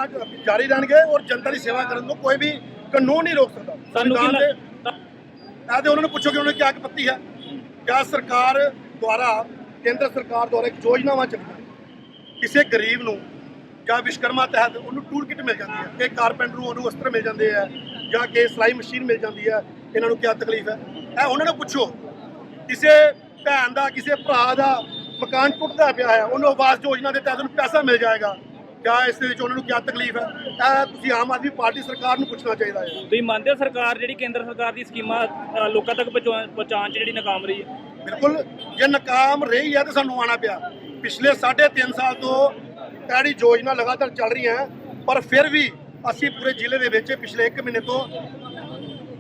ਜਾਰੀ ਰਹਿਣਗੇ ਔਰ ਜਨਤਾ ਦੀ ਸੇਵਾ ਕਰਨ ਨੂੰ ਕੋਈ ਵੀ ਕਾਨੂੰਨ ਨਹੀਂ ਰੋਕ ਸਕਦਾ। ਸਾਨੂੰ ਕੀ ਸੰਵਿਧਾਨ ਲੱਗ- ਦੇ- ਇਹ ਤੇ ਉਹਨਾਂ ਨੂੰ ਪੁੱਛੋ ਕਿ ਉਹਨਾਂ ਨੇ ਕੀ ਆਪੱਤੀ ਹੈ। ਕਿਆ ਸਰਕਾਰ ਦੁਆਰਾ ਕੇਂਦਰ ਸਰਕਾਰ ਦੁਆਰਾ ਇੱਕ ਯੋਜਨਾਵਾਂ ਚੱਲੀਆਂ ਕਿਸੇ ਗਰੀਬ ਨੂੰ ਜਾਂ ਵਿਸ਼ਕਰਮਾ ਤਹਿਤ ਉਹਨੂੰ ਟੂਲ ਕਿਟ ਮਿਲ ਜਾਂਦੀ ਹੈ ਕਿ ਕਾਰਪੈਂਟਰ ਨੂੰ ਉਹਨੂੰ ਵਸਤਰ ਮਿਲ ਜਾਂਦੇ ਆ ਜਾਂ ਕਿ ਸਿਲਾਈ ਮਸ਼ੀਨ ਮਿਲ ਜਾਂਦੀ ਹੈ ਇਹਨਾਂ ਨੂੰ ਕੀ ਤਕਲੀਫ ਹੈ? ਇਹ ਉਹਨਾਂ ਨੂੰ ਪੁੱਛੋ। ਕਿਸੇ ਭੈਣ ਦਾ ਕਿਸੇ ਭਰਾ ਦਾ ਮਕਾਨ ਟੁੱਟਦਾ ਪਿਆ ਹੈ ਉਹਨੂੰ ਆਵਾਸ ਯੋਜਨਾ ਦੇ ਤਹਿਤ ਉਹਨੂੰ ਪੈਸਾ ਮਿਲ ਜਾਏਗਾ। ਕਿਆ ਇਸ ਦੇ ਵਿੱਚ ਉਹਨਾਂ ਨੂੰ ਕੀ ਤਕਲੀਫ ਹੈ? ਇਹ ਤੁਸੀਂ ਆਮ ਆਦਮੀ ਪਾਰਟੀ ਸਰਕਾਰ ਨੂੰ ਪੁੱਛਣਾ ਚਾਹੀਦਾ ਹੈ। ਤੁਸੀਂ ਮੰਨਦੇ ਹੋ ਸਰਕਾਰ ਜਿਹੜੀ ਕੇਂਦਰ ਸਰਕਾਰ ਦੀ ਸਕੀਮਾਂ ਅ, ਲੋਕਾਂ ਤੱਕ ਪਹੁੰਚਾ- ਪਹੁੰਚਾਉਣ 'ਚ ਜਿਹੜੀ ਨਾਕਾਮ ਰਹੀ ਹੈ? ਬਿਲਕੁਲ ਜੇ ਨਾਕਾਮ ਰਹੀ ਹੈ ਤਾਂ ਸਾਨੂੰ ਆਉਣਾ ਪਿਆ। ਪਿਛਲੇ 3.5 ਸਾਲ ਤੋਂ ਐੜੀ ਯੋਜਨਾ ਲਗਾਤਾਰ ਚੱਲ ਰਹੀਆਂ ਹੈ, ਪਰ ਫਿਰ ਵੀ ਅਸੀਂ ਪੂਰੇ ਜ਼ਿਲ੍ਹੇ ਦੇ ਵਿੱਚ ਪਿਛਲੇ 1 ਮਹੀਨੇ ਤੋਂ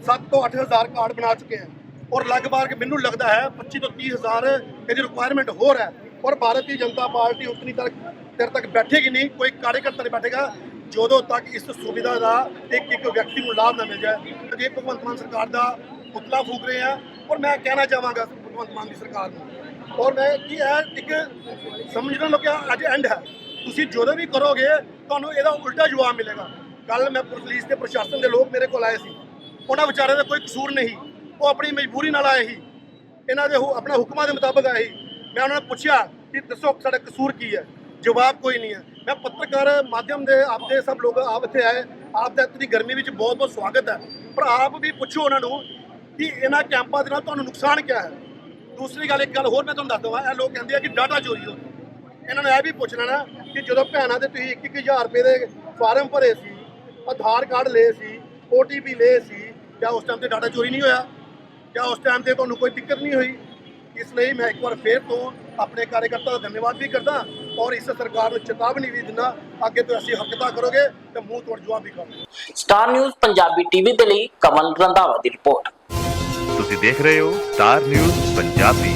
7 ਤੋਂ 8000 ਕਾਰਡ ਬਣਾ ਚੁੱਕੇ ਹਾਂ ਔਰ ਲਗਭਗ ਮੈਨੂੰ ਲੱਗਦਾ ਹੈ 25 ਤੋਂ 30000 ਇਹਦੀ ਰਿਕੁਆਇਰਮੈਂਟ ਹੋਰ ਹੈ। ਔਰ ਭਾਰਤੀ ਜਨਤਾ ਪਾਰਟੀ ਉਤਨੀ ਤੱਕ ਦੇਰ ਤੱਕ ਬੈਠੇਗੀ ਨਹੀਂ, ਕੋਈ ਕਾਰਜਕਰਤਾ ਨਹੀਂ ਬੈਠੇਗਾ, ਜਦੋਂ ਤੱਕ ਇਸ ਸੁਵਿਧਾ ਦਾ ਇੱਕ ਇੱਕ ਵਿਅਕਤੀ ਨੂੰ ਲਾਭ ਨਾ ਮਿਲ ਜਾਏ। ਤੇ ਭਗਵੰਤ ਮਾਨ ਸਰਕਾਰ ਦਾ ਪੁਤਲਾ ਫੂਕ ਰਹੇ ਆ। ਔਰ ਮੈਂ ਕਹਿਣਾ ਚਾਹਾਂਗਾ ਭਗਵੰਤ ਮਾਨ ਦੀ ਸਰਕਾਰ ਨੂੰ। ਔਰ ਮੈਂ ਕੀ ਹੈ, ਇੱਕ ਸਮਝਣਾ ਲੋ ਕਿ ਅੱਜ ਐਂਡ ਹੈ। ਤੁਸੀਂ ਜਦੋਂ ਵੀ ਕਰੋਗੇ, ਤੁਹਾਨੂੰ ਇਹਦਾ ਉਲਟਾ ਜਵਾਬ ਮਿਲੇਗਾ। ਕੱਲ ਮੈਂ ਪੁਲਿਸ ਤੇ ਪ੍ਰਸ਼ਾਸਨ ਦੇ ਲੋਕ ਮੇਰੇ ਕੋਲ ਆਏ ਸੀ। ਉਹਨਾਂ ਵਿਚਾਰਿਆਂ ਦਾ ਕੋਈ ਕਸੂਰ ਨਹੀਂ। ਉਹ ਆਪਣੀ ਮਜਬੂਰੀ ਨਾਲ ਆਏ ਸੀ। ਇਹਨਾਂ ਦੇ ਹੁ- ਆਪਣਾ ਹੁਕਮਾਂ ਦੇ ਮੁਤਾਬਕ ਆਏ ਸੀ। ਮੈਂ ਉਹਨਾਂ ਨੂੰ ਪੁੱਛਿਆ ਕਿ ਦੱਸੋ ਸਾਡਾ ਕਸੂਰ ਕੀ ਹੈ? ਜਵਾਬ ਕੋਈ ਨਹੀਂ ਹੈ। ਮੈਂ ਪੱਤਰਕਾਰ ਮਾਧਿਅਮ ਦੇ ਆਪਦੇ ਸਭ ਲੋਕ ਆਪ ਇੱਥੇ ਆਏ। ਆਪ ਦਾ ਇਤਨੀ ਗਰਮੀ ਵਿੱਚ ਬਹੁਤ ਬਹੁਤ ਸਵਾਗਤ ਹੈ। ਪਰ ਆਪ ਵੀ ਪੁੱਛੋ ਉਹਨਾਂ ਨੂੰ ਕਿ ਇਹਨਾਂ ਕੈਂਪਾਂ ਦੇ ਨਾਲ ਤੁਹਾਨੂੰ ਨੁਕਸਾਨ ਕਿਆ ਹੈ? ਦੂਸਰੀ ਗੱਲ, ਇੱਕ ਗੱਲ ਹੋਰ ਮੈਂ ਤੁਹਾਨੂੰ ਦੱਸ ਦਵਾਂ। ਇਹ ਲੋਕ ਕਹਿੰਦੇ ਆ ਕਿ ਡਾਟਾ ਚੋਰੀ ਹੋ ਇਹਨਾਂ ਨੂੰ ਇਹ ਵੀ ਪੁੱਛ ਲੈਣਾ ਕਿ ਜਦੋਂ ਭੈਣਾਂ ਦੇ ਤੁਸੀਂ 1-1000 ਰੁਪਏ ਦੇ ਫਾਰਮ ਭਰੇ ਸੀ, ਆਧਾਰ ਕਾਰਡ ਲਏ ਸੀ OTP ਲਏ ਸੀ ਕਿਆ ਉਸ ਟਾਈਮ ਤੇ ਡਾਟਾ ਚੋਰੀ ਨਹੀਂ ਹੋਇਆ? ਕਿਆ ਉਸ ਟਾਈਮ ਤੇ ਤੁਹਾਨੂੰ ਕੋਈ ਦਿੱਕਤ ਨਹੀਂ ਹੋਈ? ਇਸ ਲਈ ਮੈਂ ਇੱਕ ਵਾਰ ਫੇਰ ਤੋਂ ਆਪਣੇ ਕਾਰਜਕਰਤਾ ਦਾ ਧੰਨਵਾਦ ਵੀ ਕਰਦਾ ਔਰ ਇਸ ਸਰਕਾਰ ਨੂੰ ਚੇਤਾਵਨੀ ਵੀ ਦਿੰਦਾ ਅੱਗੇ ਤੋਂ ਅਸੀਂ ਹਰਕਤਾਂ ਕਰੋਗੇ ਤੇ ਮੂੰਹ ਤੋੜ ਜਵਾਬ ਵੀ ਕਰਾਂਗੇ। ਸਟਾਰ ਨਿਊਜ਼ ਪੰਜਾਬੀ ਟੀਵੀ ਦੇ ਲਈ ਕਮਲ ਰੰਧਾਵਾ ਦੀ ਰਿਪੋਰਟ। ਤੁਸੀਂ ਦੇਖ ਰਹੇ ਹੋ ਸਟਾਰ ਨਿਊਜ਼ ਪੰਜਾਬੀ।